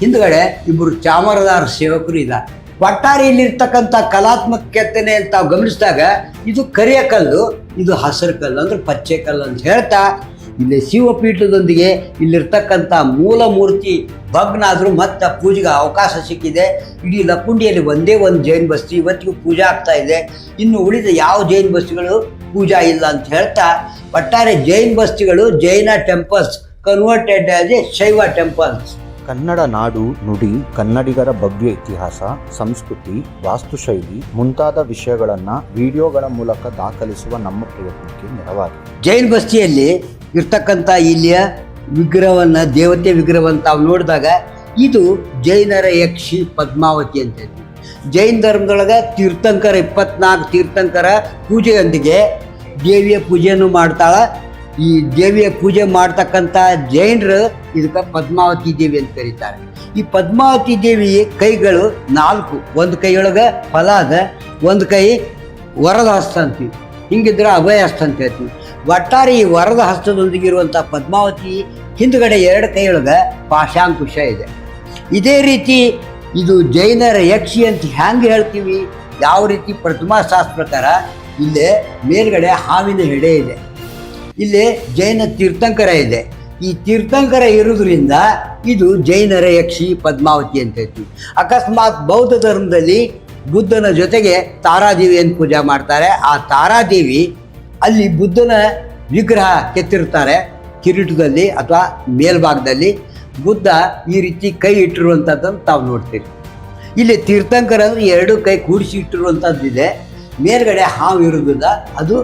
ಹಿಂದುಗಡೆ ಇಬ್ಬರು ಚಾಮರದಾರ ಸೇವಕರು ಇದ್ದಾರೆ. ಒಟ್ಟಾರೆ ಇಲ್ಲಿರ್ತಕ್ಕಂಥ ಕಲಾತ್ಮಕ ಕೆತ್ತನೆ ಅಂತ ನಾವು ಗಮನಿಸಿದಾಗ ಇದು ಕರಿಯ ಕಲ್ಲು, ಇದು ಹಸಿರು ಕಲ್ಲು ಅಂದ್ರೆ ಪಚ್ಚೆ ಕಲ್ಲು ಅಂತ ಹೇಳ್ತಾ, ಇಲ್ಲಿ ಶಿವಪೀಠದೊಂದಿಗೆ ಇಲ್ಲಿರ್ತಕ್ಕಂಥ ಮೂಲ ಮೂರ್ತಿ ಭಗ್ನ ಆದರೂ ಮತ್ತೆ ಪೂಜೆಗೆ ಅವಕಾಶ ಸಿಕ್ಕಿದೆ. ಇಡೀ ಲಕ್ಕುಂಡಿಯಲ್ಲಿ ಒಂದೇ ಒಂದು ಜೈನ್ ಬಸ್ತಿ ಇವತ್ತಿಗೂ ಪೂಜೆ ಆಗ್ತಾ ಇದೆ. ಇನ್ನು ಉಳಿದ ಯಾವ ಜೈನ್ ಬಸ್ತಿಗಳು ಪೂಜಾ ಇಲ್ಲ ಅಂತ ಹೇಳ್ತಾ, ಒಟ್ಟಾರೆ Jain ಬಸ್ತಿಗಳು Jaina temples, converted as a Shaiva temples. Kannada ನಾಡು ನುಡಿ, ಕನ್ನಡಿಗರ ಭವ್ಯ ಇತಿಹಾಸ, ಸಂಸ್ಕೃತಿ, ವಾಸ್ತುಶೈಲಿ ಮುಂತಾದ ವಿಷಯಗಳನ್ನು ವಿಡಿಯೋಗಳ ಮೂಲಕ ದಾಖಲಿಸುವ ನಮ್ಮ ಪ್ರಯತ್ನಕ್ಕೆ ನೆರವಾಗಿದೆ. ಜೈನ್ ಬಸ್ತಿಯಲ್ಲಿ ಇರ್ತಕ್ಕಂಥ ಇಲ್ಲಿಯ ವಿಗ್ರಹವನ್ನು, ದೇವತೆ ವಿಗ್ರಹವನ್ನು ತಾವು ನೋಡಿದಾಗ ಇದು ಜೈನರ ಯಕ್ಷಿ ಪದ್ಮಾವತಿ ಅಂತ ಹೇಳ್ತೀವಿ. ಜೈನ್ ಧರ್ಮದೊಳಗೆ ತೀರ್ಥಂಕರ, ಇಪ್ಪತ್ನಾಲ್ಕು ತೀರ್ಥಂಕರ ಪೂಜೆಯೊಂದಿಗೆ ದೇವಿಯ ಪೂಜೆಯನ್ನು ಮಾಡ್ತಾಳ. ಈ ದೇವಿಯ ಪೂಜೆ ಮಾಡ್ತಕ್ಕಂಥ ಜೈನರು ಇದಕ್ಕೆ ಪದ್ಮಾವತಿ ದೇವಿ ಅಂತ ಕರೀತಾರೆ. ಈ ಪದ್ಮಾವತಿ ದೇವಿ ಕೈಗಳು ನಾಲ್ಕು, ಒಂದು ಕೈಯೊಳಗೆ ಫಲ ಅದ, ಒಂದು ಕೈ ವರದ ಹಸ್ತ ಅಂತೀವಿ. ಹಿಂಗಿದ್ರೆ ಅಭಯ ಹಸ್ತ ಅಂತ ಹೇಳ್ತೀವಿ. ಒಟ್ಟಾರೆ ಈ ವರದ ಹಸ್ತದೊಂದಿಗೆ ಇರುವಂಥ ಪದ್ಮಾವತಿ ಹಿಂದುಗಡೆ ಎರಡು ಕೈಯೊಳಗೆ ಪಾಶಾಂಕುಶ ಇದೆ. ಇದೇ ರೀತಿ ಇದು ಜೈನರ ಯಕ್ಷಿ ಅಂತ ಹ್ಯಾಂಗೆ ಹೇಳ್ತೀವಿ? ಯಾವ ರೀತಿ ಪ್ರತಿಮಾಶಾಸ್ತ್ರ ಪ್ರಕಾರ ಇಲ್ಲೇ ಮೇಲ್ಗಡೆ ಹಾವಿನ ಹೆಡೆ ಇದೆ. ಇಲ್ಲಿ ಜೈನ ತೀರ್ಥಂಕರ ಇದೆ. ಈ ತೀರ್ಥಂಕರ ಇರೋದ್ರಿಂದ ಇದು ಜೈನರ ಯಕ್ಷಿ ಪದ್ಮಾವತಿ ಅಂತ ಹೇಳ್ತೀವಿ. ಅಕಸ್ಮಾತ್ ಬೌದ್ಧ ಧರ್ಮದಲ್ಲಿ ಬುದ್ಧನ ಜೊತೆಗೆ ತಾರಾದೇವಿಯನ್ನು ಪೂಜೆ ಮಾಡ್ತಾರೆ. ಆ ತಾರಾದೇವಿ ಅಲ್ಲಿ ಬುದ್ಧನ ವಿಗ್ರಹ ಕೆತ್ತಿರ್ತಾರೆ ಕಿರೀಟದಲ್ಲಿ ಅಥವಾ ಮೇಲ್ಭಾಗದಲ್ಲಿ ಬುದ್ಧ ಈ ರೀತಿ ಕೈ ಇಟ್ಟಿರುವಂಥದ್ದನ್ನು ತಾವು ನೋಡ್ತೀರಿ. ಇಲ್ಲಿ ತೀರ್ಥಂಕರ ಎರಡು ಕೈ ಕೂಡಿಸಿ ಇಟ್ಟಿರುವಂಥದ್ದು ಇದೆ ಮೇಲ್ಗಡೆ ಹಾವು ಇರುವುದಿಲ್ಲ. ಅದು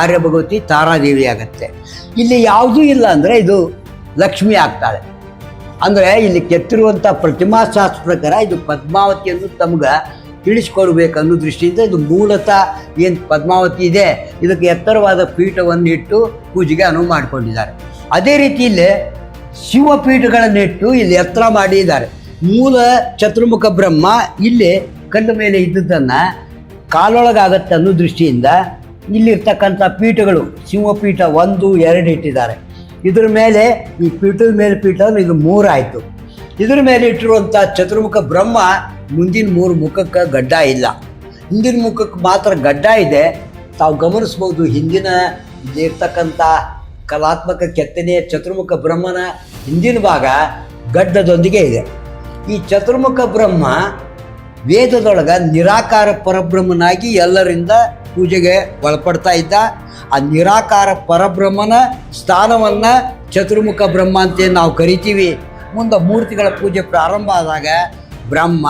ಆರ್ಯ ಭಗವತಿ ತಾರಾದೇವಿ ಆಗತ್ತೆ. ಇಲ್ಲಿ ಯಾವುದೂ ಇಲ್ಲ ಅಂದರೆ ಇದು ಲಕ್ಷ್ಮಿ ಆಗ್ತಾಳೆ. ಅಂದರೆ ಇಲ್ಲಿ ಕೆತ್ತಿರುವಂಥ ಪ್ರತಿಮಾಶಾಸ್ತ್ರ ಪ್ರಕಾರ ಇದು ಪದ್ಮಾವತಿಯನ್ನು ತಮ್ಗೆ ತಿಳಿಸ್ಕೊಡ್ಬೇಕು ಅನ್ನೋ ದೃಷ್ಟಿಯಿಂದ ಇದು ಮೂಲತಃ ಏನು ಪದ್ಮಾವತಿ ಇದೆ, ಇದಕ್ಕೆ ಎತ್ತರವಾದ ಪೀಠವನ್ನು ಇಟ್ಟು ಪೂಜೆಗೆ ಅನುವು ಮಾಡಿಕೊಂಡಿದ್ದಾರೆ. ಅದೇ ರೀತಿ ಇಲ್ಲಿ ಶಿವಪೀಠಗಳನ್ನಿಟ್ಟು ಇಲ್ಲಿ ಎತ್ತರ ಮಾಡಿದ್ದಾರೆ. ಮೂಲ ಚತುರ್ಮುಖ ಬ್ರಹ್ಮ ಇಲ್ಲಿ ಕಲ್ಲು ಮೇಲೆ ಇದ್ದದ್ದನ್ನು ಕಾಲೊಳಗಾಗತ್ತೆ ಅನ್ನೋ ದೃಷ್ಟಿಯಿಂದ ಇಲ್ಲಿರ್ತಕ್ಕಂಥ ಪೀಠಗಳು, ಸಿಂಹಪೀಠ ಒಂದು, ಎರಡು ಇಟ್ಟಿದ್ದಾರೆ. ಇದ್ರ ಮೇಲೆ, ಈ ಪೀಠದ ಮೇಲೆ ಪೀಠ ಇದು ಮೂರಾಯಿತು ಇದ್ರ ಮೇಲೆ ಇಟ್ಟಿರುವಂಥ ಚತುರ್ಮುಖ ಬ್ರಹ್ಮ ಮುಂದಿನ ಮೂರು ಮುಖಕ್ಕೆ ಗಡ್ಡ ಇಲ್ಲ. ಹಿಂದಿನ ಮುಖಕ್ಕೆ ಮಾತ್ರ ಗಡ್ಡ ಇದೆ. ತಾವು ಗಮನಿಸ್ಬೋದು, ಹಿಂದಿನ ಇಲ್ಲಿರ್ತಕ್ಕಂಥ ಕಲಾತ್ಮಕ ಕೆತ್ತನೆಯ ಚತುರ್ಮುಖ ಬ್ರಹ್ಮನ ಹಿಂದಿನ ಭಾಗ ಗಡ್ಡದೊಂದಿಗೆ ಇದೆ. ಈ ಚತುರ್ಮುಖ ಬ್ರಹ್ಮ ವೇದದೊಳಗ ನಿರಾಕಾರ ಪರಬ್ರಹ್ಮನಾಗಿ ಎಲ್ಲರಿಂದ ಪೂಜೆಗೆ ಒಳಪಡ್ತಾ ಇದ್ದ ಆ ನಿರಾಕಾರ ಪರಬ್ರಹ್ಮನ ಸ್ಥಾನವನ್ನು ಚತುರ್ಮುಖ ಬ್ರಹ್ಮ ಅಂತ ನಾವು ಕರಿತೀವಿ. ಮುಂದೆ ಮೂರ್ತಿಗಳ ಪೂಜೆ ಪ್ರಾರಂಭ ಆದಾಗ ಬ್ರಹ್ಮ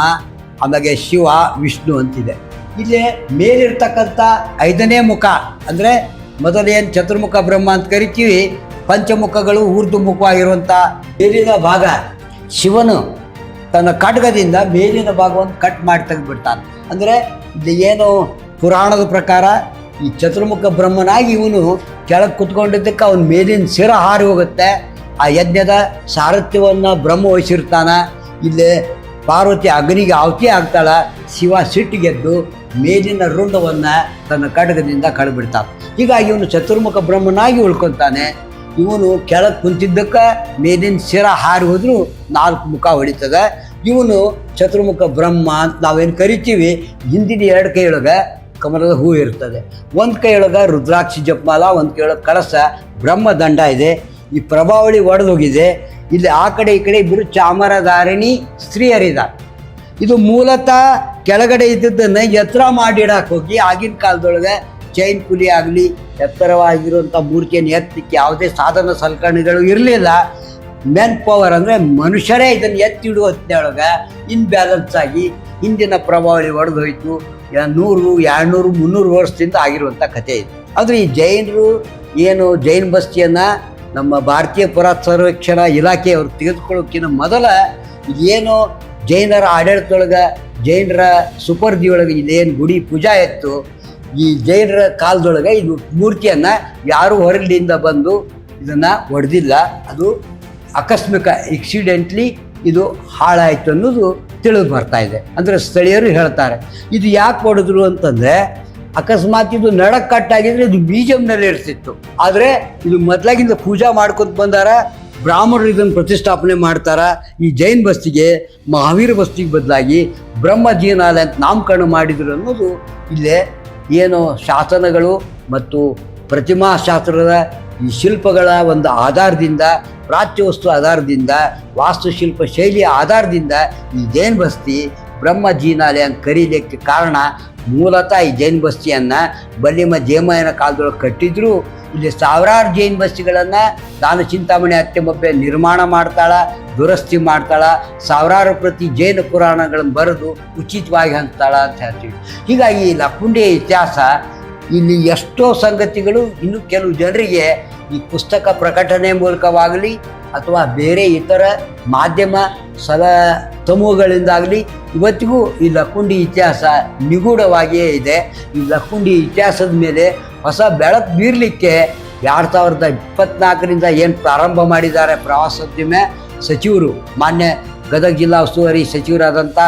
ಆಮೇಲೆ ಶಿವ, ವಿಷ್ಣು ಅಂತಿದೆ. ಇಲ್ಲಿ ಮೇಲಿರ್ತಕ್ಕಂಥ ಐದನೇ ಮುಖ, ಅಂದರೆ ಮೊದಲೇನು ಚತುರ್ಮುಖ ಬ್ರಹ್ಮ ಅಂತ ಕರಿತೀವಿ, ಪಂಚಮುಖಗಳು ಊರ್ದು ಮುಖವಾಗಿರುವಂಥ ಮೇಲಿನ ಭಾಗ. ಶಿವನು ತನ್ನ ಖಡ್ಗದಿಂದ ಮೇಲಿನ ಭಾಗವನ್ನು ಕಟ್ ಮಾಡಿ ತೆಗೆದುಬಿಡ್ತಾನೆ. ಅಂದರೆ ಇಲ್ಲಿ ಏನು ಪುರಾಣದ ಪ್ರಕಾರ ಈ ಚತುರ್ಮುಖ ಬ್ರಹ್ಮನಾಗಿ ಇವನು ಕೆಳಗೆ ಕುತ್ಕೊಂಡಿದ್ದಕ್ಕೆ ಅವನ ಮೇಲಿನ ಸಿರ ಹಾರಿ ಹೋಗುತ್ತೆ. ಆ ಯಜ್ಞದ ಸಾರಥ್ಯವನ್ನು ಬ್ರಹ್ಮ ವಹಿಸಿರ್ತಾನೆ. ಇಲ್ಲಿ ಪಾರ್ವತಿ ಅಗ್ನಿಗೆ ಆಹುತಿ ಆಗ್ತಾಳೆ ಶಿವ ಸಿಟ್ಟಿಗೆದ್ದು ಮೇಲಿನ ರುಂಡವನ್ನು ತನ್ನ ಕಡಗದಿಂದ ಕಳೆಬಿಡ್ತಾನೆ. ಹೀಗಾಗಿ ಇವನು ಚತುರ್ಮುಖ ಬ್ರಹ್ಮನಾಗಿ ಉಳ್ಕೊತಾನೆ. ಇವನು ಕೆಳಗೆ ಕುಂತಿದ್ದಕ್ಕೆ ಮೇಲಿನ ಶಿರ ಹಾರಿ ಹೋದರೂ ನಾಲ್ಕು ಮುಖ ಹೊಡಿತದೆ. ಇವನು ಚತುರ್ಮುಖ ಬ್ರಹ್ಮ ಅಂತ ನಾವೇನು ಕರಿತೀವಿ? ಹಿಂದಿನ ಎರಡು ಕೈಯೊಳಗೆ ಕಮಲದ ಹೂ ಇರ್ತದೆ. ಒಂದು ಕೈಯೊಳಗೆ ರುದ್ರಾಕ್ಷಿ ಜಪಮಾಲ, ಒಂದು ಕೈಯೊಳಗೆ ಕಳಸ, ಬ್ರಹ್ಮದಂಡ ಇದೆ. ಈ ಪ್ರಭಾವಳಿ ಒಡೆದೋಗಿದೆ. ಇಲ್ಲಿ ಆ ಕಡೆ ಈ ಕಡೆ ಇಬ್ಬರು ಚಾಮರಧಾರಿಣಿ ಸ್ತ್ರೀಯರಿದ್ದಾರೆ. ಇದು ಮೂಲತಃ ಕೆಳಗಡೆ ಇದ್ದದ್ದನ್ನು ಎತ್ತರ ಮಾಡಿಡಕ್ಕೆ ಹೋಗಿ ಆಗಿನ ಕಾಲದೊಳಗೆ ಚೈನ್ ಕುಲಿ ಆಗಲಿ ಎತ್ತರವಾಗಿರುವಂಥ ಮೂರ್ತಿಯನ್ನು ಎತ್ತಲಿಕ್ಕೆ ಯಾವುದೇ ಸಾಧನ ಸಲಕರಣೆಗಳು ಇರಲಿಲ್ಲ. ಮೆನ್ ಪವರ್ ಅಂದರೆ ಮನುಷ್ಯರೇ ಇದನ್ನು ಎತ್ತಿಡುವ ಹೊತ್ತಿನೊಳಗೆ ಇನ್ಬ್ಯಾಲೆನ್ಸ್ ಆಗಿ ಹಿಂದಿನ ಪ್ರಭಾವಳಿ ಒಡೆದು ಹೋಯ್ತು ಯಾ- ನೂರು ಮುನ್ನೂರು ವರ್ಷದಿಂದ ಆಗಿರುವಂಥ ಕಥೆ ಇದೆ. ಆದರೆ ಈ ಜೈನರು ಏನು ಜೈನ್ ಬಸ್ತಿಯನ್ನು ನಮ್ಮ ಭಾರತೀಯ ಪುರಾತ್ ಸರ್ವೇಕ್ಷಣಾ ಇಲಾಖೆಯವರು ತೆಗೆದುಕೊಳ್ಳೋಕ್ಕಿಂತ ಮೊದಲ ಏನು ಜೈನರ ಆಡಳಿತದೊಳಗೆ, ಜೈನರ ಸುಪರ್ದಿಯೊಳಗೆ ಇದೇನು ಗುಡಿ ಪೂಜಾ ಇತ್ತು, ಈ ಜೈನರ ಕಾಲದೊಳಗೆ ಇದು ಮೂರ್ತಿಯನ್ನು ಯಾರು ಹೊರಲಿಂದ ಬಂದು ಇದನ್ನು ಹೊಡೆದಿಲ್ಲ. ಅದು ಆಕಸ್ಮಿಕ ಎಕ್ಸಿಡೆಂಟ್ಲಿ ಇದು ಹಾಳಾಯಿತು ಅನ್ನೋದು ತಿಳಿದು ಬರ್ತಾ ಇದೆ. ಅಂದರೆ ಸ್ಥಳೀಯರು ಹೇಳ್ತಾರೆ. ಇದು ಯಾಕೆ ಹೊಡೆದ್ರು ಅಂತಂದರೆ, ಅಕಸ್ಮಾತ್ ಇದು ನಡಕ್ ಕಟ್ಟಾಗಿದ್ರೆ ಇದು ಬೀಜಮ್ನಲ್ಲಿ ಇರ್ತಿತ್ತು. ಆದರೆ ಇದು ಮೊದಲಾಗಿಂದ ಪೂಜಾ ಮಾಡ್ಕೊತ ಬಂದಾರ, ಬ್ರಾಹ್ಮಣರು ಇದನ್ನು ಪ್ರತಿಷ್ಠಾಪನೆ ಮಾಡ್ತಾರ. ಈ ಜೈನ್ ಬಸ್ತಿಗೆ, ಮಹಾವೀರ ಬಸ್ತಿಗೆ ಬದಲಾಗಿ ಬ್ರಹ್ಮ ಜೀನಾಲಯ ಅಂತ ನಾಮಕರಣ ಮಾಡಿದ್ರು ಅನ್ನೋದು ಇಲ್ಲೇ ಏನು ಶಾಸನಗಳು ಮತ್ತು ಪ್ರತಿಮಾ ಶಾಸ್ತ್ರದ ಈ ಶಿಲ್ಪಗಳ ಒಂದು ಆಧಾರದಿಂದ ಪ್ರಾಚ್ಯ ವಸ್ತು ಆಧಾರದಿಂದ, ವಾಸ್ತುಶಿಲ್ಪ ಶೈಲಿಯ ಆಧಾರದಿಂದ ಈ ಜೈನ್ ಬಸ್ತಿ? ಬ್ರಹ್ಮ ಜೀನಾಲಯ ಅಂತ ಕರೀಲಿಕ್ಕೆ ಕಾರಣ ಮೂಲತಃ ಈ ಜೈನ್ ಬಸ್ತಿಯನ್ನು ಬಲ್ಲಿಮ ಜೇಮಯ್ಯನ ಕಾಲದೊಳಗೆ ಕಟ್ಟಿದ್ರು. ಇಲ್ಲಿ ಸಾವಿರಾರು ಜೈನ್ ಬಸ್ತಿಗಳನ್ನು ದಾನ ಚಿಂತಾಮಣಿ ಅತ್ಯಮೊಬ್ಬೆ ನಿರ್ಮಾಣ ಮಾಡ್ತಾಳ, ದುರಸ್ತಿ ಮಾಡ್ತಾಳ, ಸಾವಿರಾರು ಪ್ರತಿ ಜೈನ ಪುರಾಣಗಳನ್ನು ಬರೆದು ಉಚಿತವಾಗಿ ಹಂಚ್ತಾಳ ಅಂತ ಹೇಳ್ತೀವಿ. ಹೀಗಾಗಿ ಲಕ್ಕುಂಡಿಯ ಇತಿಹಾಸ ಇಲ್ಲಿ ಎಷ್ಟೋ ಸಂಗತಿಗಳು ಇನ್ನು ಕೆಲವು ಜನರಿಗೆ ಈ ಪುಸ್ತಕ ಪ್ರಕಟಣೆ ಮೂಲಕವಾಗಲಿ ಅಥವಾ ಬೇರೆ ಇತರ ಮಾಧ್ಯಮ ಸಲ ಸಮೂಹಗಳಿಂದಾಗಲಿ ಇವತ್ತಿಗೂ ಈ ಲಕ್ಕುಂಡಿ ಇತಿಹಾಸ ನಿಗೂಢವಾಗಿಯೇ ಇದೆ. ಈ ಲಕ್ಕುಂಡಿ ಇತಿಹಾಸದ ಮೇಲೆ ಹೊಸ ಬೆಳಕು ಬೀರಲಿಕ್ಕೆ ಎರಡು ಸಾವಿರದ ಇಪ್ಪತ್ನಾಲ್ಕರಿಂದ ಏನು ಪ್ರಾರಂಭ ಮಾಡಿದ್ದಾರೆ ಪ್ರವಾಸೋದ್ಯಮ ಸಚಿವರು, ಮಾನ್ಯ ಗದಗ ಜಿಲ್ಲಾ ಉಸ್ತುವಾರಿ ಸಚಿವರಾದಂಥ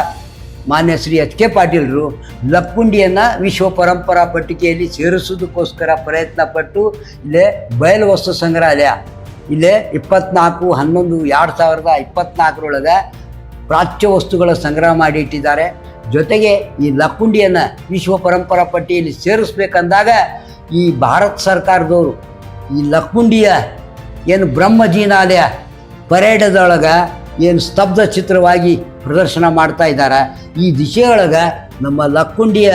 ಮಾನ್ಯ ಶ್ರೀ ಎಚ್ ಕೆ ಪಾಟೀಲರು ಲಕ್ಕುಂಡಿಯನ್ನು ವಿಶ್ವ ಪರಂಪರಾ ಪಟ್ಟಿಕೆಯಲ್ಲಿ ಸೇರಿಸೋದಕ್ಕೋಸ್ಕರ ಪ್ರಯತ್ನ ಪಟ್ಟು ಇಲ್ಲೇ ಬಯಲು ವಸ್ತು ಸಂಗ್ರಹಾಲಯ. ಇಲ್ಲೇ ಇಪ್ಪತ್ನಾಲ್ಕು, ಹನ್ನೊಂದು, ಎರಡು ಸಾವಿರದ ಇಪ್ಪತ್ನಾಲ್ಕರೊಳಗೆ ಪ್ರಾಚ್ಯ ವಸ್ತುಗಳ ಸಂಗ್ರಹ ಮಾಡಿ ಇಟ್ಟಿದ್ದಾರೆ. ಜೊತೆಗೆ ಈ ಲಕ್ಕುಂಡಿಯನ್ನು ವಿಶ್ವ ಪರಂಪರಾ ಪಟ್ಟಿಯಲ್ಲಿ ಸೇರಿಸ್ಬೇಕಂದಾಗ ಈ ಭಾರತ ಸರ್ಕಾರದವರು ಈ ಲಕ್ಕುಂಡಿಯ ಏನು ಬ್ರಹ್ಮಜೀನಾಲಯ ಪರೇಡದೊಳಗೆ ಏನು ಸ್ತಬ್ಧ ಚಿತ್ರವಾಗಿ ಪ್ರದರ್ಶನ ಮಾಡ್ತಾ ಇದ್ದಾರೆ? ಈ ದಿಶೆಯೊಳಗೆ ನಮ್ಮ ಲಕ್ಕುಂಡಿಯ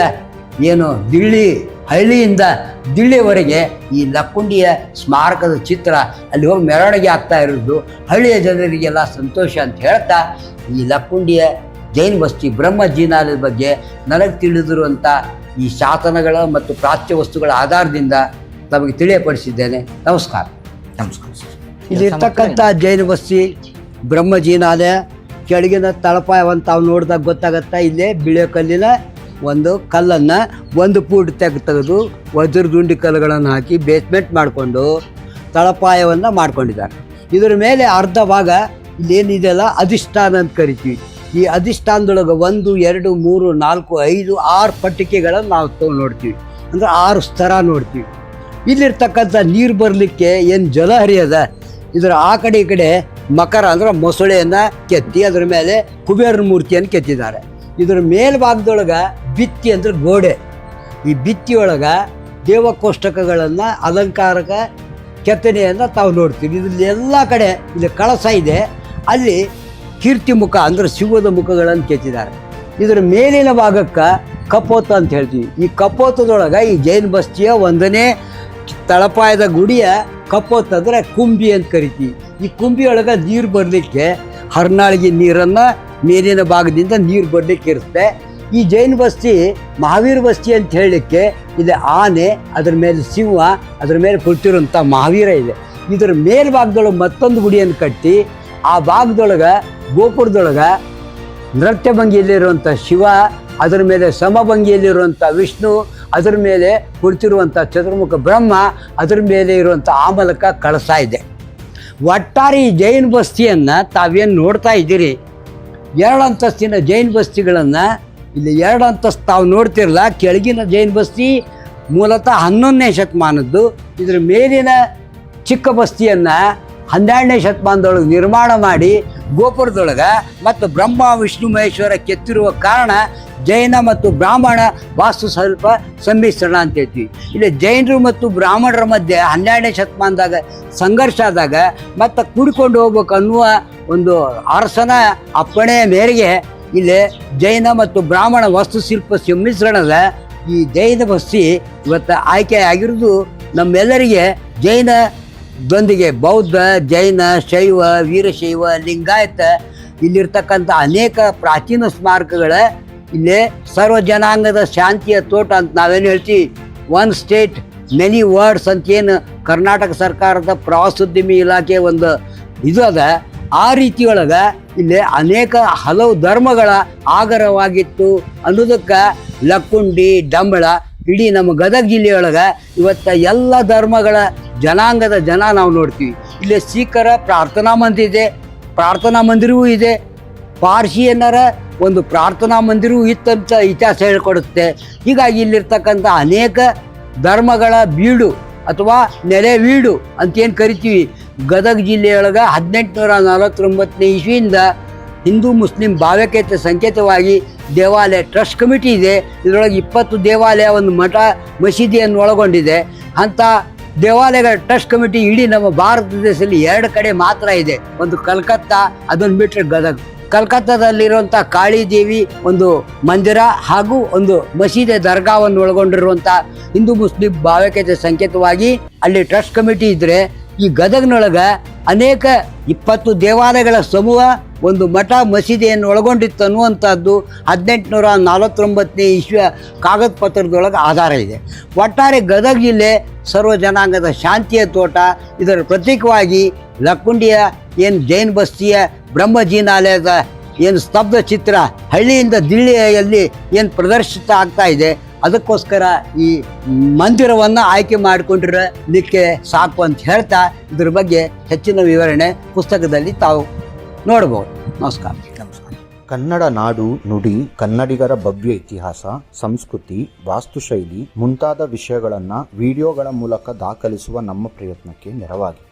ಏನು ದಿಳ್ಳಿ ಹಳ್ಳಿಯಿಂದ ದಿಳ್ಳಿವರೆಗೆ ಈ ಲಕ್ಕುಂಡಿಯ ಸ್ಮಾರಕದ ಚಿತ್ರ ಅಲ್ಲಿ ಹೋಗಿ ಮೆರವಣಿಗೆ ಆಗ್ತಾ ಇರೋದು. ಹಳ್ಳಿಯ ಜನರಿಗೆಲ್ಲ ಸಂತೋಷ ಅಂತ ಹೇಳ್ತಾ ಈ ಲಕ್ಕುಂಡಿಯ ಜೈನ್ ಬಸ್ತಿ ಬ್ರಹ್ಮ ಜೀನಾಲಯದ ಬಗ್ಗೆ ನನಗೆ ತಿಳಿದಿರುವಂಥ ಈ ಶಾಸನಗಳ ಮತ್ತು ಪ್ರಾಚ್ಯ ವಸ್ತುಗಳ ಆಧಾರದಿಂದ ತಮಗೆ ತಿಳಿಯಪಡಿಸಿದ್ದೇನೆ. ನಮಸ್ಕಾರ. ನಮಸ್ಕಾರ ಇಲ್ಲಿರ್ತಕ್ಕಂಥ ಜೈನ ಬಸ್ತಿ ಬ್ರಹ್ಮ ಜೀನಾಲಯ ಕೆಳಗಿನ ತಳಪಾಯವನ್ನು ತಾವು ನೋಡಿದಾಗ ಗೊತ್ತಾಗತ್ತಾ, ಇಲ್ಲೇ ಬಿಳಿಯ ಕಲ್ಲಿನ ಒಂದು ಕಲ್ಲನ್ನು ಒಂದು ಫೂಟ್ ತೆಗೆ ತೆಗೆದು ವಜ್ರದುಂಡಿ ಕಲ್ಲುಗಳನ್ನು ಹಾಕಿ ಬೇಸ್ಮೆಂಟ್ ಮಾಡಿಕೊಂಡು ತಳಪಾಯವನ್ನು ಮಾಡ್ಕೊಂಡಿದ್ದಾರೆ. ಇದರ ಮೇಲೆ ಅರ್ಧ ಭಾಗ ಇಲ್ಲೇನಿದೆಯಲ್ಲ, ಅಧಿಷ್ಠಾನ ಅಂತ ಕರಿತೀವಿ. ಈ ಅಧಿಷ್ಠಾನದೊಳಗೆ ಒಂದು, ಎರಡು, ಮೂರು, ನಾಲ್ಕು, ಐದು, ಆರು ಪಟ್ಟಿಕೆಗಳನ್ನು ನಾವು ನೋಡ್ತೀವಿ. ಅಂದ್ರೆ ಆರು ಸ್ತರ ನೋಡ್ತೀವಿ. ಇಲ್ಲಿರ್ತಕ್ಕಂಥ ನೀರು ಬರಲಿಕ್ಕೆ ಏನು ಜಲ ಹರಿಯದ? ಇದರ ಆ ಕಡೆ ಈ ಕಡೆ ಮಕರ ಅಂದ್ರೆ ಮೊಸಳೆಯನ್ನು ಕೆತ್ತಿ, ಅದರ ಮೇಲೆ ಕುಬೇರನ ಮೂರ್ತಿಯನ್ನು ಕೆತ್ತಿದ್ದಾರೆ. ಇದರ ಮೇಲ್ಭಾಗದೊಳಗೆ ಬಿತ್ತಿ ಅಂದ್ರೆ ಗೋಡೆ. ಈ ಬಿತ್ತಿಯೊಳಗೆ ದೇವಕೋಷ್ಟಕಗಳನ್ನು, ಅಲಂಕಾರಕ ಕೆತ್ತನೆಯನ್ನು ತಾವು ನೋಡ್ತೀವಿ. ಇದರಲ್ಲಿ ಎಲ್ಲ ಕಡೆ, ಇಲ್ಲಿ ಕಳಸ ಇದೆ. ಅಲ್ಲಿ ಕೀರ್ತಿ ಮುಖ ಅಂದ್ರೆ ಶಿವದ ಮುಖಗಳನ್ನು ಕೆತ್ತಿದ್ದಾರೆ. ಇದರ ಮೇಲಿನ ಭಾಗಕ್ಕೆ ಕಪೋತ ಅಂತ ಹೇಳ್ತೀವಿ. ಈ ಕಪೋತದೊಳಗೆ ಈ ಜೈನ್ ಬಸ್ತಿಯ ಒಂದನೇ ತಳಪಾಯದ ಗುಡಿಯ ಕಪೋತ್ ಅಂದರೆ ಕುಂಬಿ ಅಂತ ಕರಿತೀವಿ. ಈ ಕುಂಬಿಯೊಳಗೆ ನೀರು ಬರಲಿಕ್ಕೆ ಹರ್ನಾಳಿಗೆ ನೀರನ್ನು ಮೇಲಿನ ಭಾಗದಿಂದ ನೀರು ಬರಲಿಕ್ಕೆ ಇರುತ್ತೆ ಈ ಜೈನ್ ಬಸ್ತಿ ಮಹಾವೀರ ಬಸ್ತಿ ಅಂತ ಹೇಳಲಿಕ್ಕೆ ಇಲ್ಲಿ ಆನೆ, ಅದರ ಮೇಲೆ ಸಿಂಹ, ಅದರ ಮೇಲೆ ಕುಳಿತಿರುವಂಥ ಮಹಾವೀರ ಇದೆ. ಇದರ ಮೇಲ್ಭಾಗದೊಳಗೆ ಮತ್ತೊಂದು ಗುಡಿಯನ್ನು ಕಟ್ಟಿ, ಆ ಭಾಗದೊಳಗೆ ಗೋಪುರದೊಳಗೆ ನೃತ್ಯ ಭಂಗಿಯಲ್ಲಿರುವಂಥ ಶಿವ, ಅದರ ಮೇಲೆ ಸಮಭಂಗಿಯಲ್ಲಿರುವಂಥ ವಿಷ್ಣು, ಅದರ ಮೇಲೆ ಕುಳಿತಿರುವಂಥ ಚತುರ್ಮುಖ ಬ್ರಹ್ಮ, ಅದರ ಮೇಲೆ ಇರುವಂಥ ಆಮಲಕ ಕಳಸ ಇದೆ. ಒಟ್ಟಾರೆ ಈ ಜೈನ್ ಬಸ್ತಿಯನ್ನು ತಾವೇನು ನೋಡ್ತಾ ಇದ್ದೀರಿ? ಎರಡು ಅಂತಸ್ತಿನ ಜೈನ್ ಬಸ್ತಿಗಳನ್ನು ಇಲ್ಲಿ ಎರಡು ಅಂತಸ್ತು ತಾವು ನೋಡ್ತಿರಲ್ಲ ಕೆಳಗಿನ ಜೈನ್ ಬಸ್ತಿ ಮೂಲತಃ ಹನ್ನೊಂದನೇ ಶತಮಾನದ್ದು. ಇದರ ಮೇಲಿನ ಚಿಕ್ಕ ಬಸ್ತಿಯನ್ನು ಹನ್ನೆರಡನೇ ಶತಮಾನದೊಳಗೆ ನಿರ್ಮಾಣ ಮಾಡಿ ಗೋಪುರದೊಳಗೆ ಮತ್ತು ಬ್ರಹ್ಮ, ವಿಷ್ಣು, ಮಹೇಶ್ವರ ಕೆತ್ತಿರುವ ಕಾರಣ ಜೈನ ಮತ್ತು ಬ್ರಾಹ್ಮಣ ವಾಸ್ತು ಸ್ವಲ್ಪ ಸಮ್ಮಿಶ್ರಣ ಅಂತ ಹೇಳ್ತೀವಿ. ಇಲ್ಲಿ ಜೈನರು ಮತ್ತು ಬ್ರಾಹ್ಮಣರ ಮಧ್ಯೆ ಹನ್ನೆರಡನೇ ಶತಮಾನದಾಗ ಸಂಘರ್ಷ ಆದಾಗ ಮತ್ತು ಕೂಡಿಕೊಂಡು ಹೋಗ್ಬೇಕು ಅನ್ನುವ ಒಂದು ಅರಸನ ಅಪ್ಪಣೆಯ ಮೇರೆಗೆ ಇಲ್ಲಿ ಜೈನ ಮತ್ತು ಬ್ರಾಹ್ಮಣ ವಾಸ್ತುಶಿಲ್ಪ ಸಮ್ಮಿಶ್ರಣದ ಈ ಜೈನ ಬಸ್ತಿ ಇವತ್ತು ಆಯ್ಕೆ ಆಗಿರೋದು ನಮ್ಮೆಲ್ಲರಿಗೆ ಜೈನದೊಂದಿಗೆ ಬೌದ್ಧ, ಜೈನ, ಶೈವ, ವೀರಶೈವ, ಲಿಂಗಾಯತ, ಇಲ್ಲಿರ್ತಕ್ಕಂಥ ಅನೇಕ ಪ್ರಾಚೀನ ಸ್ಮಾರಕಗಳ ಇಲ್ಲಿ ಸರ್ವ ಜನಾಂಗದ ಶಾಂತಿಯ ತೋಟ ಅಂತ ನಾವೇನು ಹೇಳ್ತೀವಿ? ಒನ್ ಸ್ಟೇಟ್ ಮೆನಿ ವರ್ಡ್ಸ್ ಅಂತ ಏನು ಕರ್ನಾಟಕ ಸರ್ಕಾರದ ಪ್ರವಾಸೋದ್ಯಮಿ ಇಲಾಖೆ ಒಂದು ಇದು ಅದ. ಆ ರೀತಿಯೊಳಗೆ ಇಲ್ಲಿ ಅನೇಕ ಹಲವು ಧರ್ಮಗಳ ಆಗರವಾಗಿತ್ತು ಅನ್ನೋದಕ್ಕೆ ಲಕ್ಕುಂಡಿ, ಡಂಬಳ ಇಡೀ ನಮ್ಮ ಗದಗ ಜಿಲ್ಲೆಯೊಳಗೆ ಇವತ್ತ ಎಲ್ಲ ಧರ್ಮಗಳ ಜನಾಂಗದ ಜನ ನಾವು ನೋಡ್ತೀವಿ. ಇಲ್ಲಿ ಸಿಖರ ಪ್ರಾರ್ಥನಾ ಮಂದಿರ ಇದೆ, ಪ್ರಾರ್ಥನಾ ಮಂದಿರವೂ ಇದೆ. ಪಾರ್ಸಿಯನ್ನರ ಒಂದು ಪ್ರಾರ್ಥನಾ ಮಂದಿರವೂ ಇತ್ತಂತ ಇತಿಹಾಸ ಹೇಳ್ಕೊಡುತ್ತೆ. ಹೀಗಾಗಿ ಇಲ್ಲಿರ್ತಕ್ಕಂಥ ಅನೇಕ ಧರ್ಮಗಳ ಬೀಡು ಅಥವಾ ನೆಲೆ ಬೀಡು ಅಂತ ಏನು ಕರಿತೀವಿ? ಗದಗ ಜಿಲ್ಲೆಯೊಳಗೆ ಹದಿನೆಂಟುನೂರ ನಲವತ್ತೊಂಬತ್ತನೇ ಇಸ್ವಿಯಿಂದ ಹಿಂದೂ ಮುಸ್ಲಿಂ ಭಾವೈಕ್ಯತೆ ಸಂಕೇತವಾಗಿ ದೇವಾಲಯ ಟ್ರಸ್ಟ್ ಕಮಿಟಿ ಇದೆ. ಇದರೊಳಗೆ ಇಪ್ಪತ್ತು ದೇವಾಲಯ ಒಂದು ಮಠ, ಮಸೀದಿಯನ್ನು ಒಳಗೊಂಡಿದೆ. ಅಂಥ ದೇವಾಲಯಗಳ ಟ್ರಸ್ಟ್ ಕಮಿಟಿ ಇಡೀ ನಮ್ಮ ಭಾರತ ದೇಶದಲ್ಲಿ ಎರಡು ಕಡೆ ಮಾತ್ರ ಇದೆ. ಒಂದು ಕಲ್ಕತ್ತಾ ಅದನ್ನು ಬಿಟ್ಟರೆ ಗದಗ. ಕಲ್ಕತ್ತಾದಲ್ಲಿರುವಂಥ ಕಾಳಿ ದೇವಿ ಒಂದು ಮಂದಿರ ಹಾಗೂ ಒಂದು ಮಸೀದಿ ದರ್ಗಾವನ್ನು ಒಳಗೊಂಡಿರುವಂಥ ಹಿಂದೂ ಮುಸ್ಲಿಂ ಭಾವೈಕ್ಯತೆ ಸಂಕೇತವಾಗಿ ಅಲ್ಲಿ ಟ್ರಸ್ಟ್ ಕಮಿಟಿ ಇದ್ದರೆ ಈ ಗದಗ್ನೊಳಗೆ ಅನೇಕ ಇಪ್ಪತ್ತು ದೇವಾಲಯಗಳ ಸಮೂಹ ಒಂದು ಮಠ ಮಸೀದಿಯನ್ನು ಒಳಗೊಂಡಿತ್ತು ಅನ್ನುವಂಥದ್ದು ಹದಿನೆಂಟುನೂರ ನಲವತ್ತೊಂಬತ್ತನೇ ಇಸ್ವಿಯ ಕಾಗದ ಪತ್ರದೊಳಗೆ ಆಧಾರ ಇದೆ. ಒಟ್ಟಾರೆ ಗದಗ ಜಿಲ್ಲೆ ಸರ್ವ ಜನಾಂಗದ ಶಾಂತಿಯ ತೋಟ. ಇದರ ಪ್ರತೀಕವಾಗಿ ಲಕ್ಕುಂಡಿಯ ಏನು ಜೈನ್ ಬಸ್ತಿಯ ಬ್ರಹ್ಮಜೀನಾಲಯದ ಏನು ಸ್ತಬ್ಧ ಚಿತ್ರ ಹಳ್ಳಿಯಿಂದ ದಿಳ್ಳಿಯಲ್ಲಿ ಏನು ಪ್ರದರ್ಶಿತ ಆಗ್ತಾ ಇದೆ, ಅದಕ್ಕೋಸ್ಕರ ಈ ಮಂದಿರವನ್ನು ಆಯ್ಕೆ ಮಾಡಿಕೊಂಡಿರಲಿಕ್ಕೆ ಸಾಕು ಅಂತ ಹೇಳ್ತಾ ಇದ್ರ ಬಗ್ಗೆ ಹೆಚ್ಚಿನ ವಿವರಣೆ ಪುಸ್ತಕದಲ್ಲಿ ತಾವು ನೋಡ್ಬೋದು. ನಮಸ್ಕಾರ. ನಮಸ್ಕಾರ. ಕನ್ನಡ ನಾಡು ನುಡಿ, ಕನ್ನಡಿಗರ ಭವ್ಯ ಇತಿಹಾಸ, ಸಂಸ್ಕೃತಿ, ವಾಸ್ತುಶೈಲಿ ಮುಂತಾದ ವಿಷಯಗಳನ್ನು ವಿಡಿಯೋಗಳ ಮೂಲಕ ದಾಖಲಿಸುವ ನಮ್ಮ ಪ್ರಯತ್ನಕ್ಕೆ ನೆರವಾಗಿ